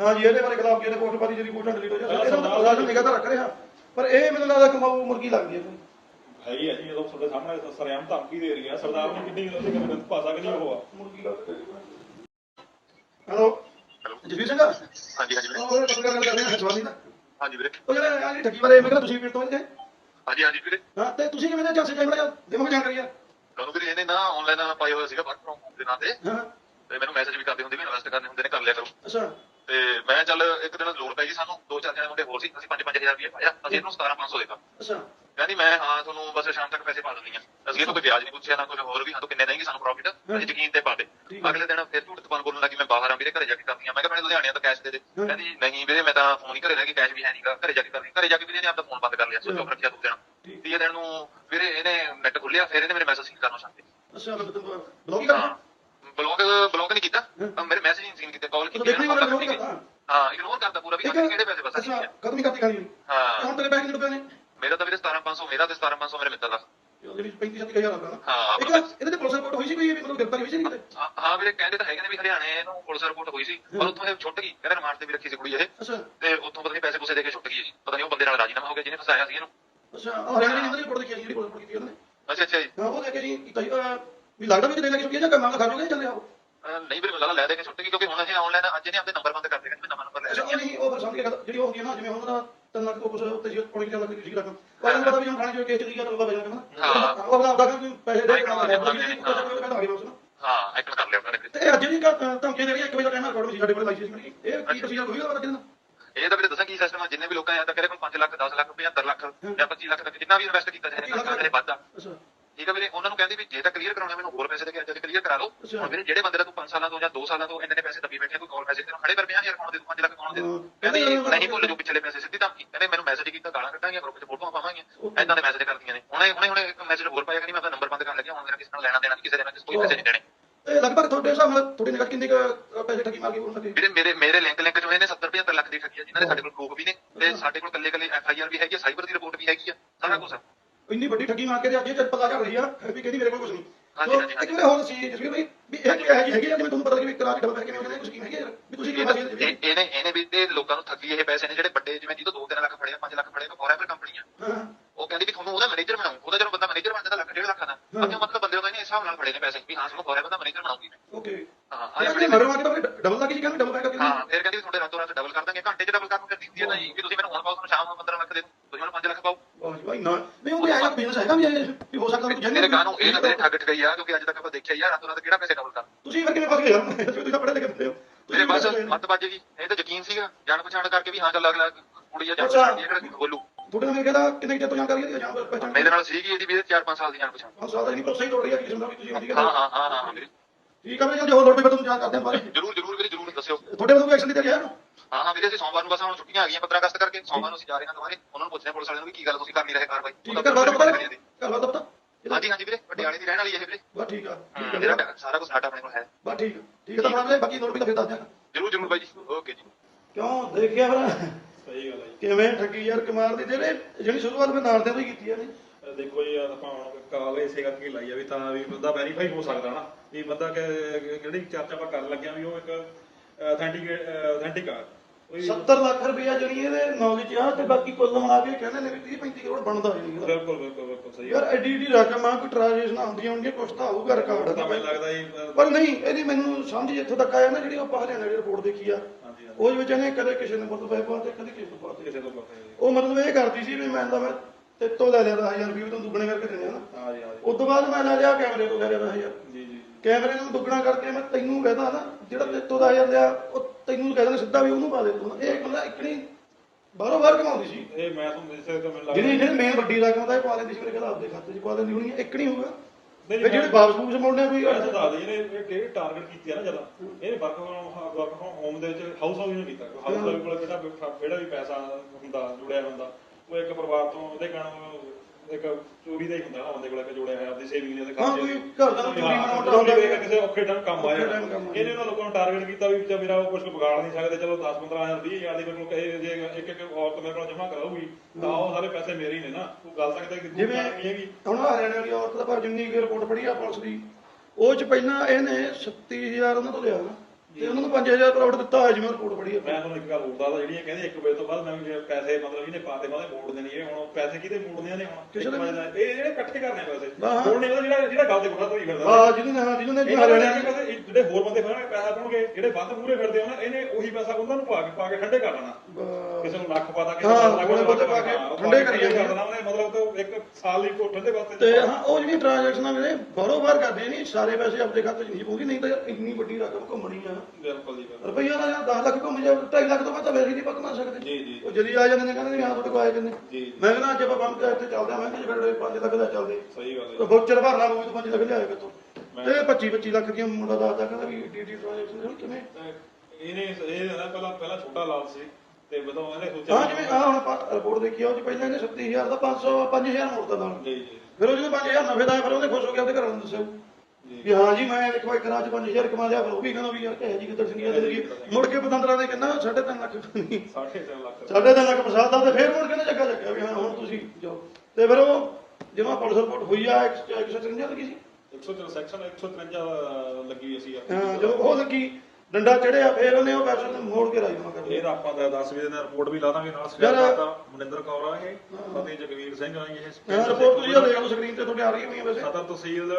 [SPEAKER 1] ਹਾਂ ਜੀ ਇਹਦੇ ਬਾਰੇ ਖਿਲਾਫ ਜਿਹਦੇ ਪੋਸਟ ਪਾਦੀ ਜਿਹਦੀ ਪੋਸਟਾਂ ਡਿਲੀਟ ਹੋ ਜਾਂਦੀਆਂ ਇਹਨਾਂ ਦਾ ਪ੍ਰਸ਼ਾਸਨ ਨਿਗਾਹ ਤਾਂ ਰੱਖ ਰਿਹਾ। ਪਰ ਇਹ ਮੈਨੂੰ ਲੱਗਦਾ ਕਮਾਊ ਮੁਰਗੀ ਲੱਗ ਗਈ ਇਹਨੂੰ
[SPEAKER 2] ਹੈਗੀ ਹੈ ਜੀ ਜਦੋਂ ਤੁਹਾਡੇ ਸਾਹਮਣੇ ਸਰਿਆਮ ਧਮਕੀ ਦੇ ਰਹੀ ਹੈ। ਸਰਦਾਰ ਨੂੰ ਕਿੰਨੀ ਉਹਦੇ ਕਿੰਨੇ ਭਾਸ਼ਾ ਕਿ ਨਹੀਂ ਉਹ ਆ।
[SPEAKER 1] ਮੁਰਗੀ ਲੱਗ ਹੈਲੋ? ਜਸਵੀਰ ਸਿੰਘ?
[SPEAKER 9] ਹਾਂਜੀ ਹਾਂਜੀ ਵੀਰੇ।
[SPEAKER 1] ਉਹ ਪੱਤਰਕਾਰ ਗੱਲ ਕਰ ਰਹੇ ਹਾਂ ਸਵਾਲੀ ਦਾ
[SPEAKER 9] ਹਾਂਜੀ ਵੀਰੇ।
[SPEAKER 1] ਉਹ ਜਿਹੜਾ ਆ ਜਿਹੜੀ ਠੱਗੀ ਬਾਰੇ ਮੈਂ ਕਹਿੰਦਾ ਤੁਸੀਂ ਵੀਰ ਤੋਂ ਜੇ
[SPEAKER 9] ਹਾਂਜੀ ਹਾਂਜੀ ਵੀਰੇ।
[SPEAKER 1] ਹਾਂ ਤੇ ਤੁਸੀਂ ਕਿਵੇਂ ਦੇ ਚਾਂਸੇ ਚਾਹੀਦਾ ਜਾਂ ਦੇਵੋਗੇ ਜਾਣਕਾਰੀ ਆ।
[SPEAKER 9] ਤੁਹਾਨੂੰ ਵੀਰੇ ਇਹਨੇ ਨਾ ਆਨਲਾਈਨ ਪਾਇਆ ਹੋਇਆ ਸੀਗਾ ਵਰਕ ਫਰੋਮ ਦੇ ਨਾਂ ਤੇ ਤੇ ਮੈਨੂੰ ਮੈਸੇਜ ਵੀ ਕਰਦੇ ਹੁੰਦੇ ਵੀ ਇਨਵੈਸਟ ਕਰਨੇ ਹੁੰਦੇ ਨੇ ਕਰ ਲਿਆ ਕਰੋ।
[SPEAKER 1] ਅੱਛਾ।
[SPEAKER 9] ਤੇ ਮੈਂ ਚੱਲ ਇੱਕ ਦਿਨ ਲੋੜ ਪੈ ਗਈ ਸਾਨੂੰ ਦੋ ਚਾਰ ਜਣੇ ਮੁੰਡੇ ਹੋਰ ਸੀ ਅਸੀਂ 5-5000 ਰੁਪਏ ਪਾਇਆ ਅਸੀਂ ਇਹਨੂੰ 17500 ਦੇਤਾ।
[SPEAKER 1] ਅੱਛਾ।
[SPEAKER 9] ਕਹਿੰਦੀ ਮੈਂ ਹਾਂ ਤੁਹਾਨੂੰ ਬਸ ਸ਼ਾਮ ਤੱਕ ਪੈਸੇ ਪਾ ਦਿੰਦੀ ਆ ਅਸੀਂ ਇਹ ਤੋਂ ਕੋਈ ਵਿਆਜ ਨਹੀਂ ਪੁੱਛਿਆ ਨਾ ਕੁਝ ਹੋਰ ਵੀ ਹਾਂ ਤੂੰ ਕਿੰਨੇ ਦੇਂਗੀ ਸਾਨੂੰ ਪ੍ਰੋਫਿਟ ਅਸੀਂ ਯਕੀਨ ਤੇ ਪਾ ਦੇ। ਅਗਲੇ ਦਿਨ ਫਿਰ ਝੂਠ ਤਪਾਨ ਬੋਲਣ ਲੱਗੀ ਮੈਂ ਬਾਹਰ ਆ ਵੀਰੇ ਘਰੇ ਜਾ ਕੇ ਕਰਦੀ ਆ ਮੈਂ ਕਿਹਾ ਮੈਂ ਲੁਧਿਆਣੇ ਤਾਂ ਕੈਸ਼ ਦੇ ਦੇ। ਕਹਿੰਦੀ ਨਹੀਂ ਵੀਰੇ ਮੈਂ ਤਾਂ ਫੋਨ ਹੀ ਘਰੇ ਰਹਿ ਗਈ ਕੈਸ਼ ਵੀ ਹੈ ਨਹੀਂਗਾ ਘਰੇ ਜਾ ਕੇ ਕਰਦੀ ਘਰੇ ਜਾ ਕੇ ਵੀਰੇ ਨੇ ਆਪਦਾ ਫੋਨ ਬੰਦ ਕਰ ਲਿਆ ਸੋਚੋ ਰੱਖਿਆ ਦੋ ਦਿਨ ਤੀਏ ਦਿਨ ਨੂੰ ਵੀਰੇ ਇਹਨੇ ਨੈਟ ਖੋਲਿਆ ਫਿਰ ਇਹਨੇ ਮੇਰੇ ਮੈਸੇਜ ਸੀਨ ਕਰਨਾ ਛੱਡ ਦਿੱਤੇ
[SPEAKER 1] ਅੱਛਾ ਮਤਲਬ ਬਲੌਗ ਹੀ।
[SPEAKER 9] ਬਲੌਗ ਬਲੌਗ ਨਹੀਂ ਕੀਤਾ। ਮੇਰੇ ਮੈਸੇਜ ਨਹੀਂ ਸੀਨ ਕੀਤੇ ਕਾਲ ਕੀਤੀ ਹਾਂ ਇਗਨੋਰ ਕਰਦਾ ਪੂਰਾ ਵੀ ਕਿਹੜੇ ਪੈਸੇ ਬਸ
[SPEAKER 1] ਅੱਛਾ ਕਦੋਂ ਕਰਤੀ ਖਾਲੀ
[SPEAKER 9] ਹਾਂ।
[SPEAKER 1] ਹੁਣ ਤੇਰੇ ਬੈਂਕ ਚ ਰੁਪਏ ਨੇ
[SPEAKER 9] ਮੇਰਾ ਤਾਂ ਵੀਰੇ 17500 ਮੇਰਾ ਤੇ 17500 ਮੇਰੇ ਮਿੱਤਰ ਦਾ।
[SPEAKER 1] ਜਿਹੜੀ 35 ਹਜ਼ਾਰ ਆਉਂਦਾ ਨਾ।
[SPEAKER 9] ਹਾਂ,
[SPEAKER 1] ਇੱਕ ਇਹਦੇ ਤੇ ਪੁਲਿਸ ਰਿਪੋਰਟ ਹੋਈ ਸੀ ਕੋਈ ਵੀ ਮਤਲਬ ਗ੍ਰਿਫਤਾਰੀ ਹੋਈ ਸੀ ਨਹੀਂ ਕਿਤੇ?
[SPEAKER 9] ਹਾਂ- ਹਾਂ ਵੀਰੇ ਕਹਿੰਦੇ ਤਾਂ ਹੈਗੇ ਨੇ ਵੀ ਹਰਿਆਣੇ ਨੂੰ ਪੁਲਿਸ ਰਿਪੋਰਟ ਹੋਈ ਸੀ ਪਰ ਉੱਥੋਂ ਇਹ ਛੁੱਟ ਗਈ। ਕਹਿੰਦੇ ਰਿਮਾਂਡ ਤੇ ਵੀ ਰੱਖੀ ਸੀ ਕੁੜੀ ਇਹ। ਤੇ ਉੱਥੋਂ ਪਤਾ ਨਹੀਂ ਪੈਸੇ ਪੂਸੇ ਦੇ ਕੇ ਛੁੱਟ ਗਈ ਜੀ ਪਤਾ ਨਹੀਂ ਉਹ ਬੰਦੇ ਨਾਲ ਰਾਜੀਨਾਮਾ ਹੋ ਗਿਆ ਜਿਹਨੇ ਫਸਾਇਆ ਸੀ ਇਹਨੂੰ।
[SPEAKER 1] ਅੱਛਾ ਹਰਿਆਣਾ ਦੀ ਰਿਪੋਰਟ ਦੇਖੀ ਜਿਹੜੀ ਪੁਲਿਸ ਰਿਪੋਰਟ ਕੀਤੀ ਉਹਨਾਂ।
[SPEAKER 9] ਅੱਛਾ ਅੱਛਾ ਜੀ।
[SPEAKER 1] ਹਾਂ ਉਹ ਦੇਖ ਜੀ ਵੀ ਲੱਗਦਾ ਵੀ ਕਿਤੇ ਲੈ ਕੇ ਛੁੱਟੀ ਜਾਂ ਕੰਮ ਖਾ ਚੱਲਿਆ ਉਹ
[SPEAKER 9] ਅਹ ਨਹੀਂ ਵੀਰੇ ਲੱਗਦਾ ਲੈ ਦੇ ਕੇ ਛੁੱਟ ਕਿਉਂਕਿ ਹੁਣ ਇਹ ਆਨਲਾਈਨ ਅੱਜ ਇਹਨੇ ਆਪਣੇ ਨੰਬਰ ਬੰਦ ਕਰ ਕਹਿੰਦੇ ਨਵਾਂ ਨੰਬਰ ਲੈ ਲਿਆ
[SPEAKER 1] ਉਹ ਨਹੀਂ ਉਹ ਫਿਰ ਸਮਝ ਗਿਆ ਜਿਹੜੀ ਉਹ ਹੁੰਦੀ ਹੈ ਨਾ ਜਿਵੇਂ ਉਹਨਾਂ ਦਾ ਤਿੰਨ ਤੋਂ ਕੁਛ ਉੱਤੇ ਸੀ ਪੌਣੀ ਚਾਰ ਲੱਖ ਦੀ ਸੀ ਰਕਮ ਪਰ ਇਹਨਾਂ ਪਤਾ ਵੀ ਹੁਣ ਥਾਣੇ ਜੋ ਕੇਸ ਚੱਲੀ ਗਿਆ ਤਾਂ ਉਹਦਾ ਵਜਾ ਕਰਨਾ
[SPEAKER 9] ਹਾਂ।
[SPEAKER 1] ਉਹ ਆਪਣਾ ਆਪਦਾ ਕੰਮ ਪੈਸੇ ਦੇ ਕੇ ਕੰਮ ਲਿਆ
[SPEAKER 9] ਹਾਂ, ਐਕਟ ਕਰ ਲਿਆ ਉਹਨਾਂ ਨੇ
[SPEAKER 1] ਤੇ ਅੱਜ ਦੀ ਧਮਕੀ ਦੇ ਰਹੀ ਹੈ ਇੱਕ ਵਜੇ ਦਾ ਟਾਈਮ ਰਿਕਾਰਡ ਸਾਡੇ ਕੋਲ ਲਾਈ ਸੀ ਇਹ ਕੀ ਤੁਸੀਂ ਹੋਈ ਗੱਲ ਕਿਦਾਂ
[SPEAKER 9] ਇਹ ਤਾਂ ਵੀਰੇ ਦੱਸਾਂ ਕੀ ਸਿਸਟਮ ਆ ਜਿੰਨੇ ਵੀ ਲੋਕਾਂ ਆ ਤਾਂ ਕਿਹੜੇ ਕੋਲ 5 ਲੱਖ 10 ਲੱਖ 75 ਲੱਖ ਜਾਂ 25 ਲੱਖ ਤੱਕ ਜਿੰਨਾ ਵੀ ਇਨਵੈਸਟ ਕੀਤਾ ਜਾਏ ਨਾ ਇਹ ਵੱਧਦਾ
[SPEAKER 1] ਅੱਛਾ।
[SPEAKER 9] ਠੀਕ ਆ ਵੀਰੇ? ਉਹਨਾਂ ਨੂੰ ਕਹਿੰਦੀ ਵੀ ਜੇ ਤਾਂ ਕਲੀਅਰ ਕਰਾਉਣਾ ਮੈਨੂੰ ਹੋਰ ਪੈਸੇ ਦੇ ਕੇ ਅੱਜ ਕਲੀਅਰ ਕਰਾ ਲਓ। ਹੁਣ ਵੀਰੇ ਜਿਹੜੇ ਬੰਦੇ ਦਾ ਤੂੰ 5 ਸਾਲਾਂ ਤੋਂ ਜਾਂ 2 ਸਾਲਾਂ ਤੋਂ ਇੰਨੇ ਪੈਸੇ ਦੱਬੀ ਬੈਠੇ ਕੋਈ ਕਾਲ ਮੈਸੇਜ ਤੈਨੂੰ ਖੜੇ ਕਰ 50000 ਕੌਣ ਦੇ ਦੂੰ 5 ਲੱਖ ਕੌਣ ਦੇ ਦੂੰ। ਕਹਿੰਦੀ ਨਹੀਂ ਭੁੱਲ ਜੋ ਪਿਛਲੇ ਪੈਸੇ ਸਿੱਧੀ ਧਮਕੀ। ਕਹਿੰਦੇ ਮੈਨੂੰ ਮੈਸੇਜ ਕੀਤਾ ਗਾਲਾਂ ਕੱਢਾਂਗੇ ਗਰੁੱਪ 'ਚ ਫੋਟੋਆਂ ਪਾਵਾਂਗੇ ਐਦਾਂ ਦੇ ਮੈਸੇਜ ਕਰਦੀਆਂ ਨੇ। ਹੁਣੇ ਹੁਣੇ ਹੁਣੇ ਇੱਕ ਮੈਸੇਜ ਹੋਰ ਪਾਇਆ ਕਿ ਨਹੀਂ ਮੈਂ ਆਪਣਾ ਨੰਬਰ ਬੰਦ ਕਰਨ ਲੱਗਿਆ ਹੁਣ ਮੇਰਾ ਕਿਸੇ ਨਾਲ ਲੈਣਾ ਦੇਣਾ ਕਿਸੇ ਦੇ ਨਾਲ ਕੋਈ ਪੈਸੇ ਨਹੀਂ ਦੇਣੇ।
[SPEAKER 1] ਤੇ ਲਗਭਗ ਤੁਹਾਡੇ ਹਿਸਾਬ ਨਾਲ ਤੁਹਾਡੀ 'ਚ ਕਿੰਨੇ ਕੁ ਪੈਸੇ ਠੱਗੀ ਮਾਰ ਕੇ ਉਹਨਾਂ ਦੇ?
[SPEAKER 9] ਵੀਰੇ ਮੇਰੇ ਮੇਰੇ ਲਿੰਕ ਲਿੰਕ ਚ ਹੋਏ ਨੇ 70 75 ਲੱਖ ਦੀ ਠੱਗੀ ਆ ਜਿਨ੍ਹਾਂ ਦੇ ਸਾਡੇ ਕੋਲ ਪ੍ਰੂਫ ਵੀ ਨੇ। ਤੇ ਸਾਡੇ ਕੋਲ ਕੱਲੇ ਕੱਲੇ ਐਫ ਆਈ ਆਰ ਵੀ ਹੈਗੀ ਆ ਸਾਈਬਰ ਦੀ ਰਿਪੋਰਟ ਵੀ ਹੈਗੀ ਆ ਸਾਰਾ ਕੁਝ
[SPEAKER 1] ਇੰਨੀ ਵੱਡੀ ਠੱਗੀ ਮਾਰ ਕੇ ਤੇ ਅੱਜ ਇਹ ਪਤਾ ਕਰ ਰਹੀ ਆ ਵੀ ਕਹਿੰਦੀ ਮੇਰੇ ਕੋਲ ਕੁਝ ਨਹੀਂ।
[SPEAKER 9] ਹਾਂਜੀ, ਹਾਂਜੀ,
[SPEAKER 1] ਇੱਕ ਵਾਰ ਹੋਰ ਸੀ ਜਸਵੀਰ ਭਾਈ ਵੀ ਇਹ ਕੋਈ ਜਿਹੀ ਹੈਗੀ ਆ ਜਿਵੇਂ ਤੁਹਾਨੂੰ ਪਤਾ ਲੱਗੇ ਵੀ ਕਰਾਰ ਡਬਲ ਪੈਸੇ ਕਿਵੇਂ ਹੁੰਦੇ ਨੇ ਕੁਝ ਕਿਵੇਂ ਹੈਗੀ ਆ ਵੀ ਤੁਸੀਂ ਕੀ ਮਾਰੀ
[SPEAKER 9] ਇਹ- ਇਹਨੇ ਇਹਨੇ ਵੀ ਤੇ ਲੋਕਾਂ ਨੂੰ ਠੱਗੀ ਇਹ ਪੈਸੇ ਨੇ ਜਿਹੜੇ ਵੱਡੇ ਜਿਵੇਂ ਜਿਹਦੋਂ 2-3 ਲੱਖ ਫੜਿਆ 5 ਲੱਖ ਫੜਿਆ ਫੋਰਐਵਰ ਕੰਪਨੀ ਆ।
[SPEAKER 1] ਹਾਂ।
[SPEAKER 9] ਉਹ ਕਹਿੰਦੀ ਵੀ ਤੁਹਾਨੂੰ ਉਹਦਾ ਮੈਨੇਜਰ ਬਣਾਉਂ ਉਹਦਾ ਜਦੋਂ ਬੰਦਾ ਮੈਨੇਜਰ ਬਣ ਜਾਂਦਾ ਲੱਖ ਡੇਢ ਲੱਖ ਦਾ ਅੱਗੇ ਮਤਲਬ ਬੰਦੇ ਉਹਦਾ ਇਹਨੇ ਇਸ ਹਿਸਾਬ ਨਾਲ ਫੜੇ ਨੇ ਪੈਸੇ ਵੀ ਹਾਂ ਤੁਹਾਨੂੰ ਫੋਰਐਵਰ ਦਾ ਮੈਨੇਜਰ ਬਣਾਉਂਗੀ
[SPEAKER 1] ਓਕੇ।
[SPEAKER 9] ਹਾਂ
[SPEAKER 1] ਇਹ
[SPEAKER 9] ਆਹ
[SPEAKER 1] ਆਪਣੇ ਮਰਵਾ ਕੇ ਡਬਲ ਲੱਗੀ ਜੀ ਕਹਿੰਦੇ ਡਬਲ ਪੈਸੇ
[SPEAKER 9] ਹਾਂ ਫਿਰ ਕਹਿੰਦੀ ਤੁਹਾਡੇ ਰਾਤੋਂ ਰਾਤ ਡਬਲ ਕਰ ਦਾਂਗੇ ਘੰਟੇ ਚ ਡਬਲ ਕਰਨ ਨੂੰ ਫਿਰ ਦਿੱਤੀ ਹੈ। ਤਾਂ ਜੀ ਵੀ ਤੁਸੀਂ ਮੈਨੂੰ ਹੁਣ ਪਾਓ ਤੁਹਾਨੂੰ ਸ਼ਾਮ ਨੂੰ 15 ਲੱਖ ਦੇ ਦਿਓ। ਤੁਸੀਂ ਮੈਨੂੰ 5 ਲੱਖ ਪਾਓ
[SPEAKER 1] ਵਾਹ ਜੀ ਭਾਈ ਨਾ ਨਹੀਂ ਉਹ ਆਇਆ ਬਿਜ਼ਨਸ ਹੈਗਾ ਵੀ ਇਹ ਵੀ ਹੋ ਸਕਦਾ ਕਿ
[SPEAKER 9] ਮੇਰੇ ਗਾਂ ਨੂੰ ਇਹ ਨਾ ਤੇਰੇ ਠੱਗ ਠਗਈ ਆ ਕਿਉਂਕਿ ਅੱਜ ਤੱਕ ਆਪਾਂ ਦੇਖਿਆ ਆ ਰਾਤੋਂ ਰਾਤ ਕਿਹੜਾ ਪੈਸੇ ਡਬਲ ਕਰ
[SPEAKER 1] ਤੁਸੀਂ ਫਿਰ ਕਿਵੇਂ ਫਸ ਗਏ ਯਾਰ ਤੁਸੀਂ ਤਾਂ ਪੜ੍ਹੇ ਲਿਖੇ ਬੰਦੇ ਹੋ।
[SPEAKER 9] ਮੇਰੇ ਬਸ ਮੱਤ ਵੱਜ ਗਈ। ਇਹ ਤਾਂ ਯਕੀਨ ਸੀਗਾ ਜਾਣ ਪਛਾਣ ਕਰਕੇ ਵੀ ਹਾਂ ਚੱਲ ਅਗਲਾ ਕੁੜੀ ਆ ਦੀ ਆ, ਕਿਹੜਾ ਬੋਲੂ
[SPEAKER 1] ਤੁਹਾਡੇ ਨਾਲ ਕਹਿੰਦਾ ਕਿੰਨੇ ਚਿਰ ਤੋਂ ਜਾਣਕਾਰੀ ਹੈ ਜਾਂ ਪਹਿਚਾਣ
[SPEAKER 9] ਮੇਰੇ ਨਾਲ ਸੀਗੀ ਇਹਦੀ ਵੀ 4-5 ਸਾਲ ਦੀ ਜਾਣ ਪਛਾਣ।
[SPEAKER 1] ਹਾਂ ਸਾਦਾ ਨਹੀਂ ਪਰ ਸਹੀ ਤੋੜ ਰਹੀ ਹੈ ਕਿਸੇ ਦਾ ਵੀ ਤੁਸੀਂ
[SPEAKER 9] ਹਾਂ ਹਾਂ ਹਾਂ ਹਾਂ।
[SPEAKER 1] ਠੀਕ ਆ ਮੈਂ ਜੇ ਹੋਰ ਲੋੜ ਪਈ ਫਿਰ ਤੁਹਾਨੂੰ ਜਾਣ ਕਰਦੇ ਹਾਂ ਬਾਰੇ
[SPEAKER 9] ਜਰੂਰ ਜਰੂਰ ਵੀਰੇ ਜਰੂਰ ਦੱਸਿਓ।
[SPEAKER 1] ਤੁਹਾਡੇ ਵੱਲੋਂ ਵੀ ਐਕਸ਼ਨ ਦੀ ਤਿਆਰੀ ਹੈ ਨਾ
[SPEAKER 9] ਹਾਂ ਹਾਂ ਵੀਰੇ ਅਸੀਂ ਸੋਮਵਾਰ ਨੂੰ ਬਸ ਹੁਣ ਛੁੱਟੀਆਂ ਆ ਗਈਆਂ 15 ਅਗਸਤ ਕਰਕੇ। ਸੋਮਵਾਰ ਨੂੰ ਅਸੀਂ ਜਾ ਰਹੇ ਹਾਂ ਦੁਬਾਰੇ। ਉਹਨਾਂ ਨੂੰ ਪੁੱਛਦੇ ਹਾਂ ਪੁਲਿਸ ਵਾਲਿਆਂ ਨੂੰ ਵੀ ਕੀ ਗੱਲ ਤੁਸੀਂ ਕਰ ਨਹੀਂ ਰਹੇ ਕਾਰਵਾਈ।
[SPEAKER 1] ਠੀਕ ਹੈ ਬਾਰ ਪਤਾ ਦਾ ਪਤਾ।
[SPEAKER 9] ਹਾਂਜੀ ਹਾਂਜੀ ਵੀਰੇ ਪਟਿਆਲੇ ਦੀ ਰਹਿਣ ਵਾਲੀ ਇਹ ਵੀਰੇ।
[SPEAKER 1] ਬਸ ਠੀਕ ਆ ਠੀਕ ਆ।
[SPEAKER 9] ਮੇਰਾ
[SPEAKER 1] ਵੀਰੇ।
[SPEAKER 9] ਸਾਰਾ ਕੁਝ ਸਾਡਾ ਆਪਣੇ ਕੋਲ ਹੈ।
[SPEAKER 1] ਬਸ ਠੀਕ ਆ ਠੀਕ ਆ ਤਾਂ ਬਣਾ ਦੇ ਬਾਕੀ ਲੋੜ ਵੀ ਤਾਂ ਫਿਰ ਦੱਸ ਦਿਆਂਗਾ
[SPEAKER 9] ਜਰੂਰ ਜਰੂਰ ਬਾਈ ਜੀ। ਓਕੇ ਜੀ।
[SPEAKER 1] ਕਿਉਂ? ਦੇਖਿਆ ਫਿਰ
[SPEAKER 2] ਸਹੀ ਗੱਲ ਹੈ ਜੀ।
[SPEAKER 1] ਕਿਵੇਂ ਠੱਗੀ ਯਾਰ ਕਮਾਲ ਦੀ? ਜਿਹੜੇ ਜਿਹੜੀ ਸ਼ੁਰੂਆਤ ਮੈਂ ਨਾਲ ਦੇ ਤੋਂ ਹੀ ਕੀਤੀ ਆ ਨੇ
[SPEAKER 2] ਅਹ ਦੇਖੋ ਜੀ ਆਪਾਂ ਹੁਣ ਕਾਲ ਇਸੇ ਕਰਕੇ ਲਾਈ ਆ ਵੀ ਤਾਂ ਵੀ ਬੰਦਾ ਵੈਰੀਫਾਈ ਹੋ ਸਕਦਾ ਨਾ। ਵੀ ਬੰਦਾ ਜਿਹੜੀ ਚਰਚਾ ਆਪਾਂ ਕਰਨ ਲੱਗਿਆ ਵੀ ਉਹ ਇੱਕ ਅਥੈਂਟਿਕ ਅਥੈਂਟਿਕ ਆ। ਕੋਈ
[SPEAKER 1] 70 ਲੱਖ ਰੁਪਇਆ ਜਿਹੜੀ ਇਹਦੇ ਨੌਲੇਜ ਆ ਤੇ ਬਾਕੀ ਕੁੱਲ ਮਿਲਾ ਕੇ ਕਹਿੰਦੇ ਨੇ ਵੀ 30 35 ਕਰੋੜ ਬਣਦਾ ਹੀ ਨਹੀਂ
[SPEAKER 2] ਬਿਲਕੁਲ ਬਿਲਕੁਲ ਬਿਲਕੁਲ ਸਹੀ
[SPEAKER 1] ਯਾਰ ਐਡੀ ਐਡੀ ਰਕਮ ਆ ਕੋਈ ਟ੍ਰਾਂਜੈਕਸ਼ਨ ਆਉਂਦੀਆਂ ਹੋਣਗੀਆਂ ਕੁਛ ਤਾਂ ਹੋਊਗਾ ਰਿਕਾਰਡ
[SPEAKER 2] ਤਾਂ ਮੈਨੂੰ ਲੱਗਦਾ ਜੀ
[SPEAKER 1] ਪਰ ਨਹੀਂ ਇਹਦੀ ਮੈਨੂੰ ਸਮਝ ਇੱਥੋਂ ਤੱਕ ਆਇਆ ਨਾ ਜਿਹੜੀ ਆਪਾਂ ਹਰਿਆਣਾ ਦੀ ਰਿਪੋਰਟ ਦੇਖੀ ਆ ਉਹਦੇ ਵਿੱਚ ਇਹਨੇ ਕਦੇ ਕਿਸੇ ਨੇ ਮਤਲਬ ਪੈਸੇ ਪਾਤੇ ਕਦੇ ਕਿਸੇ ਨੂੰ ਪਾਤੇ
[SPEAKER 2] ਕਿਸੇ ਪਤਾ ਜੀ
[SPEAKER 1] ਉਹ ਮਤਲਬ ਇਹ ਕਰਦੀ ਸੀ ਵੀ ਮੈਂ ਤਾਂ ਮੈਂ ਤੇ ਤੋਂ ਲੈ ਲਿਆ 10000 ਰੁਪਏ ਤੋਂ ਦੁੱਗਣੇ ਕਰਕੇ ਦਿੰਦੇ ਨਾ।
[SPEAKER 2] ਹਾਂਜੀ ਹਾਂਜੀ।
[SPEAKER 1] ਉਸ ਤੋਂ ਬਾਅਦ ਮੈਂ ਲੈ ਲਿਆ ਕੈਮਰੇ ਤੋਂ ਲੈ ਲਿਆ 10000
[SPEAKER 2] ਜੀ ਜੀ।
[SPEAKER 1] ਕੈਮਰੇ ਨੂੰ ਦੁੱਗਣਾ ਕਰਕੇ ਮੈਂ ਤੈਨੂੰ ਕਹਦਾ ਨਾ ਜਿਹੜਾ ਤੇ ਤੋਂ ਦਾ 1000 ਲਿਆ ਉਹ ਤੈਨੂੰ ਕਹਿ ਦੇਣਾ ਸਿੱਧਾ ਵੀ ਉਹਨੂੰ ਪਾ ਦੇ ਤੂੰ ਇਹ ਬੰਦਾ ਇਕਣੀ ਬਾਹਰੋਂ ਬਾਹਰ ਕਮਾਉਂਦੀ ਸੀ।
[SPEAKER 2] ਇਹ ਮੈਂ ਤੁਹਾਨੂੰ ਦੱਸਿਆ ਤਾਂ ਮੈਨੂੰ
[SPEAKER 1] ਜਿਹੜੀ
[SPEAKER 2] ਲੱਗਦਾ
[SPEAKER 1] ਜਿਹੜੀ ਮੇਨ ਵੱਡੀ ਰਕਮ ਦਾ ਇਹ ਪਾ ਲੈਂਦੀ ਸੀ ਮੇਰੇ ਕਹਿੰਦਾ ਆਪਦੇ ਖਾਤੇ 'ਚ ਪਾ ਦਿੰਦੀ ਹੋਣੀ ਇੱਕ ਨਹੀਂ ਹੋਊਗਾ।
[SPEAKER 2] ਨਹੀਂ,
[SPEAKER 1] ਜਿਹੜੇ ਵਾਪਸ ਬੂਸ ਮੋੜਨੇ ਕੋਈ
[SPEAKER 2] ਤਾਂ ਦੱਸ ਦੇ ਇਹਨੇ ਇਹ ਕਿਹੜੀ ਟਾਰਗੇਟ ਕੀਤੀ ਆ ਨਾ ਜ਼ਿਆਦਾ ਇਹਨੇ ਵਰਕ ਵਰਕ ਫਰਮ ਹੋਮ ਦੇ ਵਿੱਚ ਹਾਊਸ ਹਾਊਸ ਨੇ ਕੀਤਾ। ਹਾਊਸ ਹਾਊਸ ਕੋਲ ਜਿਹੜਾ ਵੀ ਫ- ਜਿਹੜਾ ਵੀ ਪੈਸਾ ਹੁੰਦਾ ਜੁੜਿਆ ਹੁੰਦਾ ਉਹ ਇੱਕ ਪਰਿਵਾਰ ਤੋਂ ਉਹਦੇ ਕਣ ਇੱਕ ਚੋਰੀ ਦਾ ਹੀ ਹੁੰਦਾ ਨਾ ਬੰਦੇ ਕੋਲ ਇੱਕ ਜੁੜਿਆ ਹੋਇਆ ਆਪਦੀ ਸੇਵਿੰਗ ਦੇ
[SPEAKER 1] ਹਾਂ, ਕੋਈ ਘਰ ਦਾ ਚੋਰੀ ਮੋਟਾ
[SPEAKER 2] ਹੁੰਦਾ। ਕਿਸੇ ਔਖੇ ਟਾਈਮ ਕੰਮ ਆ ਜਾਣਾ ਇਹਨੇ ਉਹਨਾਂ ਲੋਕਾਂ ਨੂੰ ਟਾਰਗੇਟ ਕੀਤਾ ਵੀ ਜੇ ਮੇਰਾ ਉਹ ਕੁਝ ਵਿਗਾੜ ਨਹੀਂ ਸਕਦੇ ਚਲੋ 10 15000 20000 ਦੀ ਮੈਨੂੰ ਕਹੇ ਜੇ ਇੱਕ ਇੱਕ ਔਰਤ ਮੇਰੇ ਕੋਲ ਜਮ੍ਹਾਂ ਕਰਾਊਗੀ ਤਾਂ ਉਹ ਸਾਰੇ ਪੈਸੇ ਮੇਰੇ ਹੀ ਨੇ ਨਾ। ਉਹ ਗੱਲ ਤਾਂ ਕਿਤੇ
[SPEAKER 1] ਜਿਵੇਂ ਹੁਣ ਹਰਿਆਣਾ ਵਾਲੀ ਔਰਤ ਦਾ ਭਾਵੇਂ ਜਿੰਨੀ ਕੁ ਰਿਪੋਰਟ ਪੜੀ ਆ ਪੁਲਿਸ ਦੀ ਉਹ ਚ ਪਹਿਲਾਂ ਇਹਨੇ 36000 ਉਹਨਾਂ ਤੋਂ ਲਿਆ ਨਾ ਤੇ ਉਹਨਾਂ ਨੂੰ 5000 ਪ੍ਰਾਈਵੇਟ ਦਿੱਤਾ ਹੋਇਆ ਜਿਵੇਂ ਰਿਪੋਰਟ ਪੜੀ
[SPEAKER 2] ਮੈਂ ਤੁਹਾਨੂੰ ਇੱਕ ਗੱਲ ਹੋਰ ਦੱਸਦਾ ਜਿਹੜੀਆਂ ਕਹਿੰਦੇ 1 ਵਜੇ ਤੋਂ ਬਾਅਦ ਮੈਂ ਵੀ ਪੈਸੇ ਮਤਲਬ ਇਹਨੇ ਪਾਤੇ ਬਾਅਦ ਮੋੜ ਦੇਣੀ ਇਹ ਹੁਣ ਪੈਸੇ ਕਿਹਦੇ ਮੋੜਨੇ ਨੇ ਹੁਣ?
[SPEAKER 1] ਕਿਸੇ ਦੇ
[SPEAKER 2] ਦਾ- ਇਹ ਜਿਹੜੇ ਇਕੱਠੇ ਕਰਨੇ ਪੈਸੇ।
[SPEAKER 1] ਹਾਂ, ਹਾਂ।
[SPEAKER 2] ਮੋੜਨੇ ਉਹਦਾ ਜਿਹੜਾ ਜਿਹੜਾ ਗੱਲ ਤੇ ਗੁੱਠਾ ਤੋਂ ਹੀ ਫਿਰਦਾ।
[SPEAKER 1] ਆ ਜਿਹਨੇ ਨੇ ਹਾਂ ਜਿਹਨੇ ਨੇ
[SPEAKER 2] ਨੇ
[SPEAKER 1] ਹਰਿਆਣਾ
[SPEAKER 2] ਜਿਹੜੇ ਹੋਰ ਬੰਦੇ ਫਿਰਨਗੇ ਪੈਸਾ ਪਾਉਣਗੇ ਜਿਹੜੇ ਵੱਧ ਮੂਰੇ ਫਿਰਦੇ ਨਾ ਇਹਨੇ ਉਹੀ ਪੈਸਾ ਉਹਨਾਂ ਨੂੰ ਪਾ ਕੇ ਪਾ ਕੇ ਠੰਡੇ ਕਰ ਲੈਣਾ ਕਿਸੇ ਨੂੰ ਲੱਖ ਪਾਤਾ ਕਿਸੇ
[SPEAKER 1] ਹਾਂ,
[SPEAKER 2] ਨੂੰ ਲੱਖ
[SPEAKER 1] ਬਹੁਤੇ ਪਾ ਕੇ
[SPEAKER 2] ਹਾਂ,
[SPEAKER 1] ਠੰਡੇ ਕਰੀ
[SPEAKER 2] ਦੇਣਾ। ਉਹਨੇ ਮਤਲਬ ਤਾਂ ਇੱਕ ਸਾਲ ਲਈ ਕੋ ਠੰਡੇ ਵਾਸਤੇ
[SPEAKER 1] ਤੇ ਹਾਂ ਉਹ ਜਿਹੜੀਆਂ ਟ੍ਰਾਂਜੈਕਸ਼ਨਾਂ ਨੇ ਬਾਹਰ ਕਰਦੇ ਨਹੀਂ ਸਾਰੇ ਪੈਸੇ ਆਪਣੇ ਖਾਤੇ 'ਚ ਨਹੀਂ ਪਊਗੀ ਨਹੀਂ ਤਾਂ ਇੰਨੀ ਵੱਡੀ ਰਕਮ ਘੁੰਮਣੀ ਆ।
[SPEAKER 2] ਬਿਲਕੁਲ ਜੀ ਬਿਲਕੁਲ।
[SPEAKER 1] ਰੁਪਈਆ ਦਾ ਯਾਰ 10 ਲੱਖ ਘੁੰਮ ਜਾ 2.5 ਲੱਖ ਤੋਂ ਵੈਸੇ ਹੀ ਨਹੀਂ ਪਕਣਾ ਸਕਦੇ।
[SPEAKER 2] ਜੀ ਜੀ।
[SPEAKER 1] ਉਹ ਜਦੀ ਆ ਜਾਂਦੇ ਨੇ ਕਹਿੰਦੇ ਵੀ ਹਾਂ ਤੁਹਾਡੇ ਕੋਲ ਆਏ
[SPEAKER 2] ਜੀ
[SPEAKER 1] ਮੈਂ ਕਹਿੰਦਾ ਅੱਜ ਆਪਾਂ ਬੰਦ ਇੱਥੇ ਚੱਲਦੇ ਆ। ਮੈਂ ਕਿਹਾ ਜਿਹੜੇ 5 ਲੱਖ ਦਾ ਚੱਲਦੇ।
[SPEAKER 2] ਸਹੀ ਗੱਲ ਹੈ।
[SPEAKER 1] ਵੋਚਰ ਭਰਨਾ ਪਊ ਤਾਂ 5 ਲੱਖ ਲਿਆਏ ਕਿਤੋਂ ਤੇ 25 25 ਲੱਖ ਦੀਆਂ ਮੁੰਡਾ ਦੱਸਦਾ ਕਹਿੰਦਾ ਵੀ ਡੀਡੀ ਟ੍ਰਾਂਜੈਕਸ਼ਨ ਕਿਵੇਂ?
[SPEAKER 2] ਇਹਨੇ ਇਹ ਨਾ ਪਹਿਲਾਂ ਪਹਿਲਾਂ ਛੋਟਾ ਲਾਲ ਸੀ ਤੇ ਜਦੋਂ ਇਹਨੇ ਸੋਚਿਆ
[SPEAKER 1] ਹਾਂ ਜਿਵੇਂ ਆ ਹੁਣ ਰਿਪੋਰਟ ਦੇਖੀ ਆ ਉਹ ਪਹਿਲਾਂ ਇਹਨੇ 37000 ਦਾ 500 5000 ਮੋੜਤਾ ਨਾਲ
[SPEAKER 2] ਜੀ ਜੀ।
[SPEAKER 1] ਫਿਰ ਉਹ ਜਦੋਂ 5000 ਨਫੇ ਦਾ ਫਿਰ ਉਹਨੇ ਖੁਸ਼ ਹੋ ਕੇ ਆਪਣੇ ਘਰਾਂ ਨੂੰ ਦੱਸਿਆ। ਵੀ ਹਾਂ ਜੀ ਮੈਂ ਦੇਖੋ ਇੱਕ ਚ 5000 ਕਮਾ ਲਿਆ ਫਿਰ ਉਹ ਵੀ ਕਹਿੰਦਾ ਵੀ ਯਾਰ ਕਹੇ ਜੀ ਕਿੱਧਰ ਸਿੰਘੀਆਂ ਜ਼ਿੰਦਗੀ ਮੁੜ ਕੇ ਪਤੰਦਰਾ ਨੇ ਕਿੰਨਾ 3.5 ਲੱਖ ਨਹੀਂ
[SPEAKER 2] 3.5 ਲੱਖ।
[SPEAKER 1] ਸਾਢੇ ਤਿੰਨ ਲੱਖ ਫਸਾਦਾ ਤੇ ਫਿਰ ਮੁੜ ਕੇ ਨਾ ਜੱਗਾ ਜੱਗਾ ਵੀ ਹਾਂ ਹੁਣ ਤੁਸੀਂ ਜਾਓ। ਤੇ ਫਿਰ ਉਹ ਜਦੋਂ ਪੁਲਿਸ ਰਿਪੋਰਟ ਹੋਈ ਆ 153 ਲੱਗੀ ਸੀ।
[SPEAKER 2] 154 ਸੈਕਸ਼ਨ 153 ਲੱਗੀ ਹੋਈ ਸੀ
[SPEAKER 1] ਹਾਂ ਜਦੋਂ ਉਹ ਲੱਗੀ ਡੰਡਾ ਚੜਿਆ ਫਿਰ ਉਹਨੇ ਉਹ ਪੈਸੇ ਨੂੰ ਮੋੜ ਕੇ ਰਾਜਮਾ ਕਰ
[SPEAKER 2] ਤਾਂ ਆਪਾਂ ਦਾ 10 ਵਜੇ ਦਾ ਰਿਪੋਰਟ ਵੀ ਲਾ ਦਾਂਗੇ ਨਾਲ ਸਟੇਟ ਦਾ ਮਨਿੰਦਰ ਕੌਰ ਆ ਇਹ ਫਤਿਹ ਜਗਵੀਰ ਸਿੰਘ ਆ ਇਹ
[SPEAKER 1] ਰਿਪੋਰਟ ਤੁਸੀਂ ਦੇਖ ਲਓ ਸਕਰੀਨ ਤੇ ਤੁਹਾਡੇ ਆ ਰਹੀ ਹੋਈਆਂ ਵੈਸੇ।
[SPEAKER 2] ਸਦਰ ਤਹਿਸੀਲ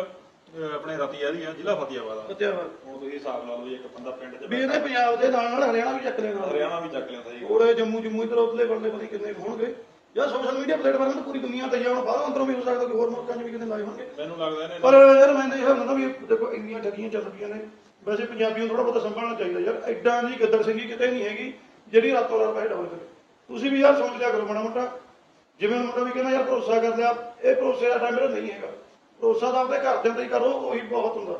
[SPEAKER 2] ਆਪਣੇ ਰਤੀਆ ਦੀ ਆ ਜ਼ਿਲ੍ਹਾ ਫਤਿਆਬਾਦ ਆ। ਹੁਣ ਤੁਸੀਂ ਹਿਸਾਬ ਲਾ ਲਓ ਜੀ ਇੱਕ ਬੰਦਾ ਪਿੰਡ ਚ
[SPEAKER 1] ਵੀ ਇਹਨੇ ਪੰਜਾਬ ਦੇ ਨਾਲ ਨਾਲ ਹਰਿਆਣਾ ਵੀ ਚੱਕ ਲਿਆ ਨਾਲ
[SPEAKER 2] ਹਰਿਆਣਾ ਵੀ ਚੱਕ ਲਿਆਂਦਾ ਜੀ।
[SPEAKER 1] ਉਹਦੇ ਜੰਮੂ ਜੰਮੂ ਇਧਰ ਉਤਲੇ ਬੰਦੇ ਪਤਾ ਨੀ ਕਿੰਨੇ ਹੋਣਗੇ। ਯਾਰ ਸੋਸ਼ਲ ਮੀਡੀਆ ਪਲੇਟਫਾਰਮ ਤਾਂ ਪੂਰੀ ਦੁਨੀਆ ਤੇ ਜਾਣ ਬਾਹਰੋਂ ਅੰਦਰੋਂ ਵੀ ਹੋ ਸਕਦਾ ਕਿ ਹੋਰ ਮੁਲਕਾਂ 'ਚ ਵੀ ਕਿਤੇ ਲਾਏ ਹੋਣਗੇ।
[SPEAKER 2] ਮੈਨੂੰ ਲੱਗਦਾ ਇਹਨੇ
[SPEAKER 1] ਪਰ ਯਾਰ ਮੈਂ ਤਾਂ ਇਹ ਹੁੰਦਾ ਵੀ ਦੇਖੋ ਇੰਨੀਆਂ ਠੱਗੀਆਂ ਚੱਲ ਪਈਆਂ ਨੇ। ਵੈਸੇ ਪੰਜਾਬੀਆਂ ਨੂੰ ਥੋੜਾ ਬਹੁਤਾ ਸੰਭਾਲਣਾ ਚਾਹੀਦਾ ਯਾਰ। ਐਡਾ ਦੀ ਗੱਦਰ ਸਿੰਘੀ ਕਿਤੇ ਨਹੀਂ ਹੈਗੀ ਜਿਹੜੀ ਰਾਤੋਂ ਰਾਤ ਪੈਸੇ ਡਬਲ ਕਰੇ। ਤੁਸੀਂ ਵੀ ਯਾਰ ਸੋਚ ਲਿਆ ਕਰੋ ਮਾੜਾ ਮੋਟਾ। ਜਿਵੇਂ ਮੁੰਡਾ ਵੀ ਕਹਿੰਦਾ ਯਾਰ ਭਰੋਸਾ ਕਰ ਲਿਆ। ਇਹ ਭਰੋਸੇ ਦਾ ਟਾਈਮ ਨਹੀਂ ਹੈਗਾ। ਭਰੋਸਾ ਤਾਂ ਆਪਣੇ ਘਰਦਿਆਂ ਤੇ ਹੀ ਕਰੋ ਉਹੀ ਬਹੁਤ ਹੁੰਦਾ।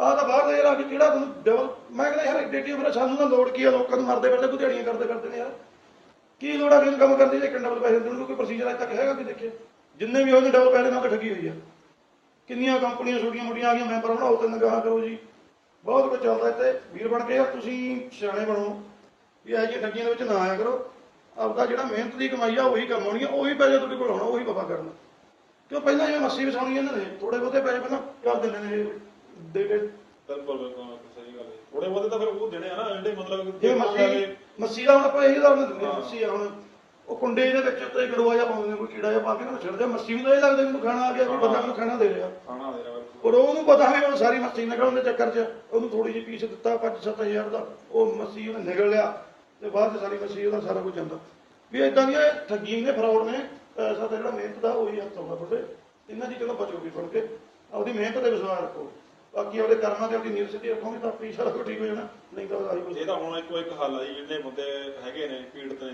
[SPEAKER 1] ਆਹ ਤਾਂ ਬਾਹਰ ਦੇ ਕੇ ਕਿਹੜਾ ਤੁਹਾਨੂੰ ਡਬਲ ਮੈਂ ਕਹਿੰਦਾ ਯਾਰ ਡੇਟੀ ਉਮਰ ਸਾਨੂੰ ਨਾ ਲੋੜ ਕੀ ਆ ਲੋਕਾਂ ਨੂੰ ਮਰਦੇ ਫਿਰਦੇ ਕੋਈ ਦਿਹਾੜੀਆਂ ਕਰਦੇ ਕਰਦੇ ਨੇ ਯਾਰ। ਕੀ ਲੋੜ ਆ ਕਿਸੇ ਕੰਮ ਕਰਨ ਦੀ? ਜੇ ਡਬਲ ਪੈਸੇ ਦੇਣ ਨੂੰ ਕੋਈ ਪ੍ਰੋਸੀਜਰ ਅਜੇ ਤੱਕ ਹੈਗਾ ਕਿ ਦੇਖਿਆ? ਜਿੰਨੇ ਵੀ ਉਹਨੇ ਡਬਲ ਪੈਸੇ ਨਾਲ ਤਾਂ ਠੱਗੀ ਹੋਈ ਆ। ਕਿੰਨੀਆਂ ਕੰਪਨੀਆਂ ਛੋਟੀਆਂ ਮੋਟੀਆਂ ਆ ਗਈਆਂ ਮੈਂਬਰ ਬਣਾਓ ਤੇ ਨਗਾਹ ਕਰੋ ਜੀ। ਬਹੁਤ ਕੁਝ ਚੱਲਦਾ ਇੱਥੇ। ਵੀਰ ਬਣ ਕੇ ਯਾਰ ਤੁਸੀਂ ਸਿਆਣੇ ਬਣੋ। ਵੀ ਇਹ ਜਿਹੀਆਂ ਠੱਗੀਆਂ ਦੇ ਵਿੱਚ ਨਾ ਆਇਆ ਕਰੋ। ਆਪਦਾ ਜਿਹੜਾ ਮਿਹਨਤ ਦੀ ਕਮਾਈ ਆ ਉਹੀ ਕੰਮ ਆਉਣੀ ਆ ਉਹੀ ਪੈਸੇ ਤੁਹਾਡੇ ਕੋਲ ਆਉਣਾ ਉਹੀ ਵਫਾ ਕਰਨਾ। ਕਿਉਂ ਪਹਿਲਾਂ ਜਿਵੇਂ ਮੱਸੀ ਵਸਾਉਣੀ ਇਹਨਾਂ ਨੇ? ਥੋੜੇ ਬਹੁਤੇ ਪੈਸੇ ਪਹਿਲਾਂ ਕਰ ਦਿੰਦੇ ਨੇ ਦੇ
[SPEAKER 2] ਬਿਲਕੁਲ ਬਿਲਕੁਲ ਸਹੀ ਗੱਲ ਹੈ। ਥੋੜੇ ਬਹੁਤੇ ਤਾਂ ਫਿਰ ਉਹ ਦੇਣੇ ਆ ਨਾ ਜਿਹੜੇ ਮਤਲਬ
[SPEAKER 1] ਜਿਵੇਂ ਮੱਸੀ ਮੱਸੀ ਦਾ ਹੁਣ ਆਪਾਂ ਇਹੀ ਉਦਾਹਰਨ ਦਿੰਦੇ ਆ ਮੱਸੀ ਆ ਹੁਣ। ਉਹ ਕੁੰਡੇ ਦੇ ਵਿੱਚ ਉੱਤੇ ਗੜੂਆ ਜਿਹਾ ਪਾਉਂਦੇ ਨੇ ਕੋਈ ਕੀੜਾ ਜਿਹਾ ਪਾ ਕੇ ਨਾ ਛੱਡਦੇ ਆ। ਮੱਸੀ ਨੂੰ ਤਾਂ ਇਹ ਲੱਗਦਾ ਮੈਨੂੰ ਖਾਣਾ ਆ ਗਿਆ ਕੋਈ ਬੰਦਾ ਮੈਨੂੰ ਖਾਣਾ ਦੇ ਰਿਹਾ।
[SPEAKER 2] ਖਾਣਾ ਦੇ ਰਿਹਾ
[SPEAKER 1] ਪਰ ਉਹਨੂੰ ਪਤਾ ਵੀ ਉਹ ਸਾਰੀ ਮੱਛੀ ਨਿਕਲਣ ਦੇ ਚੱਕਰ 'ਚ। ਉਹਨੂੰ ਥੋੜੀ ਜਿਹੀ ਪੀਸ ਦਿੱਤਾ 5-7000 ਦਾ। ਉਹ ਮੱਛੀ ਉਹਨੇ ਨਿਕਲ ਲਿਆ ਤੇ ਬਾਅਦ 'ਚ ਸਾਰੀ ਮੱਛੀ ਉਹਦਾ ਸਾਰਾ ਕੁਝ ਜਾਂਦਾ ਵੀ ਇਦਾਂ ਦੀਆਂ ਇਹ ਠੱਗੀ ਨੇ ਫਰਾਡ ਨੇ। ਪੈਸਾ ਤੇ ਜਿਹੜਾ ਮਿਹਨਤ ਦਾ ਉਹੀ ਹੱਥ ਆਉਂਦਾ ਤੁਹਾਡੇ। ਇਹਨਾਂ ਦੀ ਚਲੋ ਬਚੋਗੇ ਫੜ ਕੇ ਆਪਦੀ ਮਿਹਨਤ ਤੇ ਵਿਸ਼ਵਾਸ ਰੱਖੋ। ਬਾਕੀ ਆਪਦੇ ਕਰਮਾਂ ਤੇ ਆਪਦੀ ਨੀਅਤ ਸਿੱਧੀ ਰੱਖੋਗੇ ਤਾਂ ਆਪਣੀ ਸਾਰਾ ਕੁਝ ਠੀਕ ਹੋ ਜਾਣਾ। ਨਹੀਂ ਤਾਂ ਆਹੀ ਕੁਝ
[SPEAKER 2] ਇਹ ਤਾਂ ਹੁਣ ਇੱਕੋ ਇੱਕ ਹੱਲ ਆ ਜੀ ਜਿਹੜੇ ਬੰਦੇ ਹੈਗੇ ਨੇ ਪੀੜਤ ਨੇ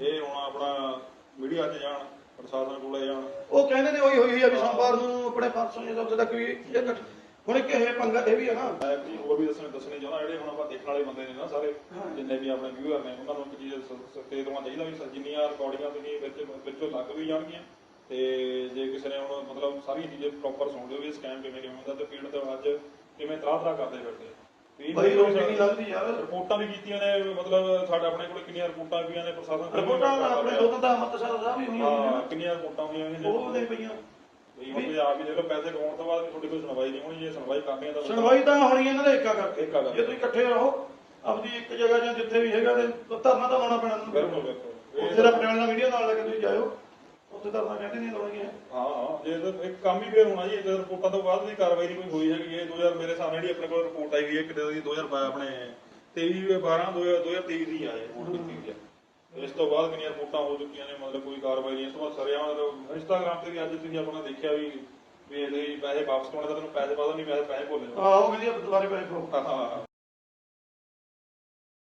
[SPEAKER 2] ਇਹ ਹੁਣ ਆਪਣਾ ਮੀਡੀਆ 'ਚ ਜਾਣ ਪ੍ਰਸ਼ਾਸਨ ਕੋਲੇ ਜਾਣ।
[SPEAKER 1] ਉਹ ਕਹਿੰਦੇ ਨੇ ਉਹੀ ਹੋਈ ਆ ਵੀ ਸੋਮਵਾਰ ਨੂੰ ਆਪਣੇ 500 ਜਾਂ ਤੱਕ ਵੀ ਇਹ ਹੁਣ ਇੱਕ ਇਹ ਪੰਗਾ ਇਹ ਵੀ ਆ ਨਾ।
[SPEAKER 2] ਮੈਂ ਚੀਜ਼ ਹੋਰ ਵੀ ਦੱਸਣੀ ਦੱਸਣੀ ਚਾਹੁੰਦਾ ਜਿਹੜੇ ਹੁਣ ਆਪਾਂ ਦੇਖਣ ਵਾਲੇ ਬੰਦੇ ਨੇ ਨਾ ਸਾਰੇ ਜਿੰਨੇ ਵੀ ਆਪਣੇ ਵਿਊਅਰ ਨੇ ਉਹਨਾਂ ਨੂੰ ਇੱਕ ਚੀਜ਼ ਸ- ਸ- ਤੇਜ਼ ਹੋਣਾ ਚਾਹੀਦਾ ਵੀ ਜਿੰਨੀਆਂ ਰਿਕਾਰਡਿੰਗਾਂ ਤੁਸੀਂ ਵਿੱਚ ਵਿੱਚੋਂ ਲੱਗ ਵੀ ਜਾਣਗੀਆਂ ਤੇ ਜੇ ਕਿਸੇ ਨੇ ਹੁਣ ਮਤਲਬ ਸਾਰੀਆਂ ਚੀਜ਼ਾਂ ਪ੍ਰੋਪਰ ਸੁਣ ਲਿਓ ਵੀ ਸਕੈਮ ਕਿਵੇਂ ਕਿਵੇਂ ਹੁੰਦਾ ਤੇ ਪੀੜ ਤੇ ਅੱਜ ਕਿਵੇਂ ਤਰਾਹ ਤਰਾਹ ਕਰਦੇ ਫਿਰਦੇ
[SPEAKER 1] ਬਈ ਰੋਟੀ ਨਹੀਂ ਲੱਗਦੀ ਯਾਰ।
[SPEAKER 2] ਰਿਪੋਰਟਾਂ ਵੀ ਕੀਤੀਆਂ ਨੇ ਮਤਲਬ ਸਾਡੇ ਆਪਣੇ ਕੋਲ ਕਿੰਨੀਆਂ ਰਿਪੋਰਟਾਂ ਪਈਆਂ ਨੇ ਪ੍ਰਸ਼ਾਸਨ
[SPEAKER 1] ਰਿਪੋਰਟਾਂ ਆਪਣੇ ਦੋ ਤਿੰਨ ਦਾ ਅੰਮ੍ਰਿਤਸਰ ਸਾਹਿਬ ਵੀ ਹੋਈਆਂ
[SPEAKER 2] ਹਾਂ ਕਿੰਨੀਆਂ ਰਿਪੋਰਟਾਂ ਹੋਈਆਂ ਨੇ
[SPEAKER 1] ਉਹ ਉਹਦੇ ਪਈਆਂ।
[SPEAKER 2] ਵੀ ਹੁਣ ਤੁਸੀਂ ਆਪ ਹੀ ਦੇਖ ਪੈਸੇ ਕਮਾਉਣ ਤੋਂ ਬਾਅਦ ਵੀ ਤੁਹਾਡੀ ਕੋਈ ਸੁਣਵਾਈ ਨਹੀਂ ਹੋਣੀ ਜੇ ਸੁਣਵਾਈ ਕਰਨੀ ਹੈ ਤਾਂ
[SPEAKER 1] ਸੁਣਵਾਈ ਤਾਂ ਹੋਣੀ ਇਹਨਾਂ ਦੇ ਏਕਾ ਕਰਕੇ।
[SPEAKER 2] ਏਕਾ ਕਰਕੇ।
[SPEAKER 1] ਜੇ ਤੁਸੀਂ ਇਕੱਠੇ ਰਹੋ ਆਪਦੀ ਇੱਕ ਜਗ੍ਹਾ ਜਾਂ ਜਿੱਥੇ ਵੀ ਹੈਗਾ ਤੇ ਧਰਨਾ ਤਾਂ ਲਾਉਣਾ ਪੈਣਾ ਤੁਹਾਨੂੰ।
[SPEAKER 2] ਬਿਲਕੁਲ ਬਿਲਕੁਲ।
[SPEAKER 1] ਉੱਥੇ ਦਾ ਪਟਿਆਲੇ ਦਾ ਮੀਡੀਆ ਨਾਲ ਲੈ ਕੇ ਤੁਸੀਂ ਜਾਇਓ। ਉੱਥੇ ਧਰਨਾ ਕਹਿੰਦੇ ਨਹੀਂ ਲਾਉਣਗੇ।
[SPEAKER 2] ਹਾਂ ਜੇ ਤਾਂ ਇੱਕ ਕੰਮ ਹੀ ਫੇਰ ਹੋਣਾ ਜੀ ਜੇ ਰਿਪੋਰਟਾਂ ਤੋਂ ਬਾਅਦ ਵੀ ਕਾਰਵਾਈ ਨਹੀਂ ਕੋਈ ਹੋਈ ਹੈਗੀ। ਇਹ 2000 ਮੇਰੇ ਸਾਹਮਣੇ ਜਿਹੜੀ ਆਪਣੇ ਕੋਲ ਰਿਪੋਰਟ ਆਈ ਹੋਈ ਹੈ ਕਿਤੇ ਦੀ 2000 ਆਪਣੇ 23 12 2023 ਦੀ ਆਏ ਰਿਪੋਰਟ ਕੀਤੀ ਹੋਈ ਇਸ ਤੋਂ ਬਾਅਦ ਕਿੰਨੀਆਂ ਰਿਪੋਰਟਾਂ ਹੋ ਚੁੱਕੀਆਂ ਨੇ ਮਤਲਬ ਕੋਈ ਕਾਰਵਾਈ ਨਹੀਂ। ਇਸ ਤੋਂ ਬਾਅਦ ਸਰਿਆ ਮਤਲਬ ਇੰਸਟਾਗ੍ਰਾਮ ਤੇ ਵੀ ਅੱਜ ਤੁਸੀਂ ਆਪਣਾ ਦੇਖਿਆ ਵੀ ਵੀ ਇਹਦੇ ਪੈਸੇ ਵਾਪਸ ਕਰਾਉਣੇ ਤਾਂ ਤੈਨੂੰ ਪੈਸੇ ਵਾਦਾ ਨਹੀਂ ਪੈਸੇ ਪੈਸੇ ਭੁੱਲ
[SPEAKER 1] ਆਹ ਉਹ ਕਹਿੰਦੀ ਦੁਬਾਰੇ ਪੈਸੇ ਪਾਓ
[SPEAKER 2] ਹਾਂ।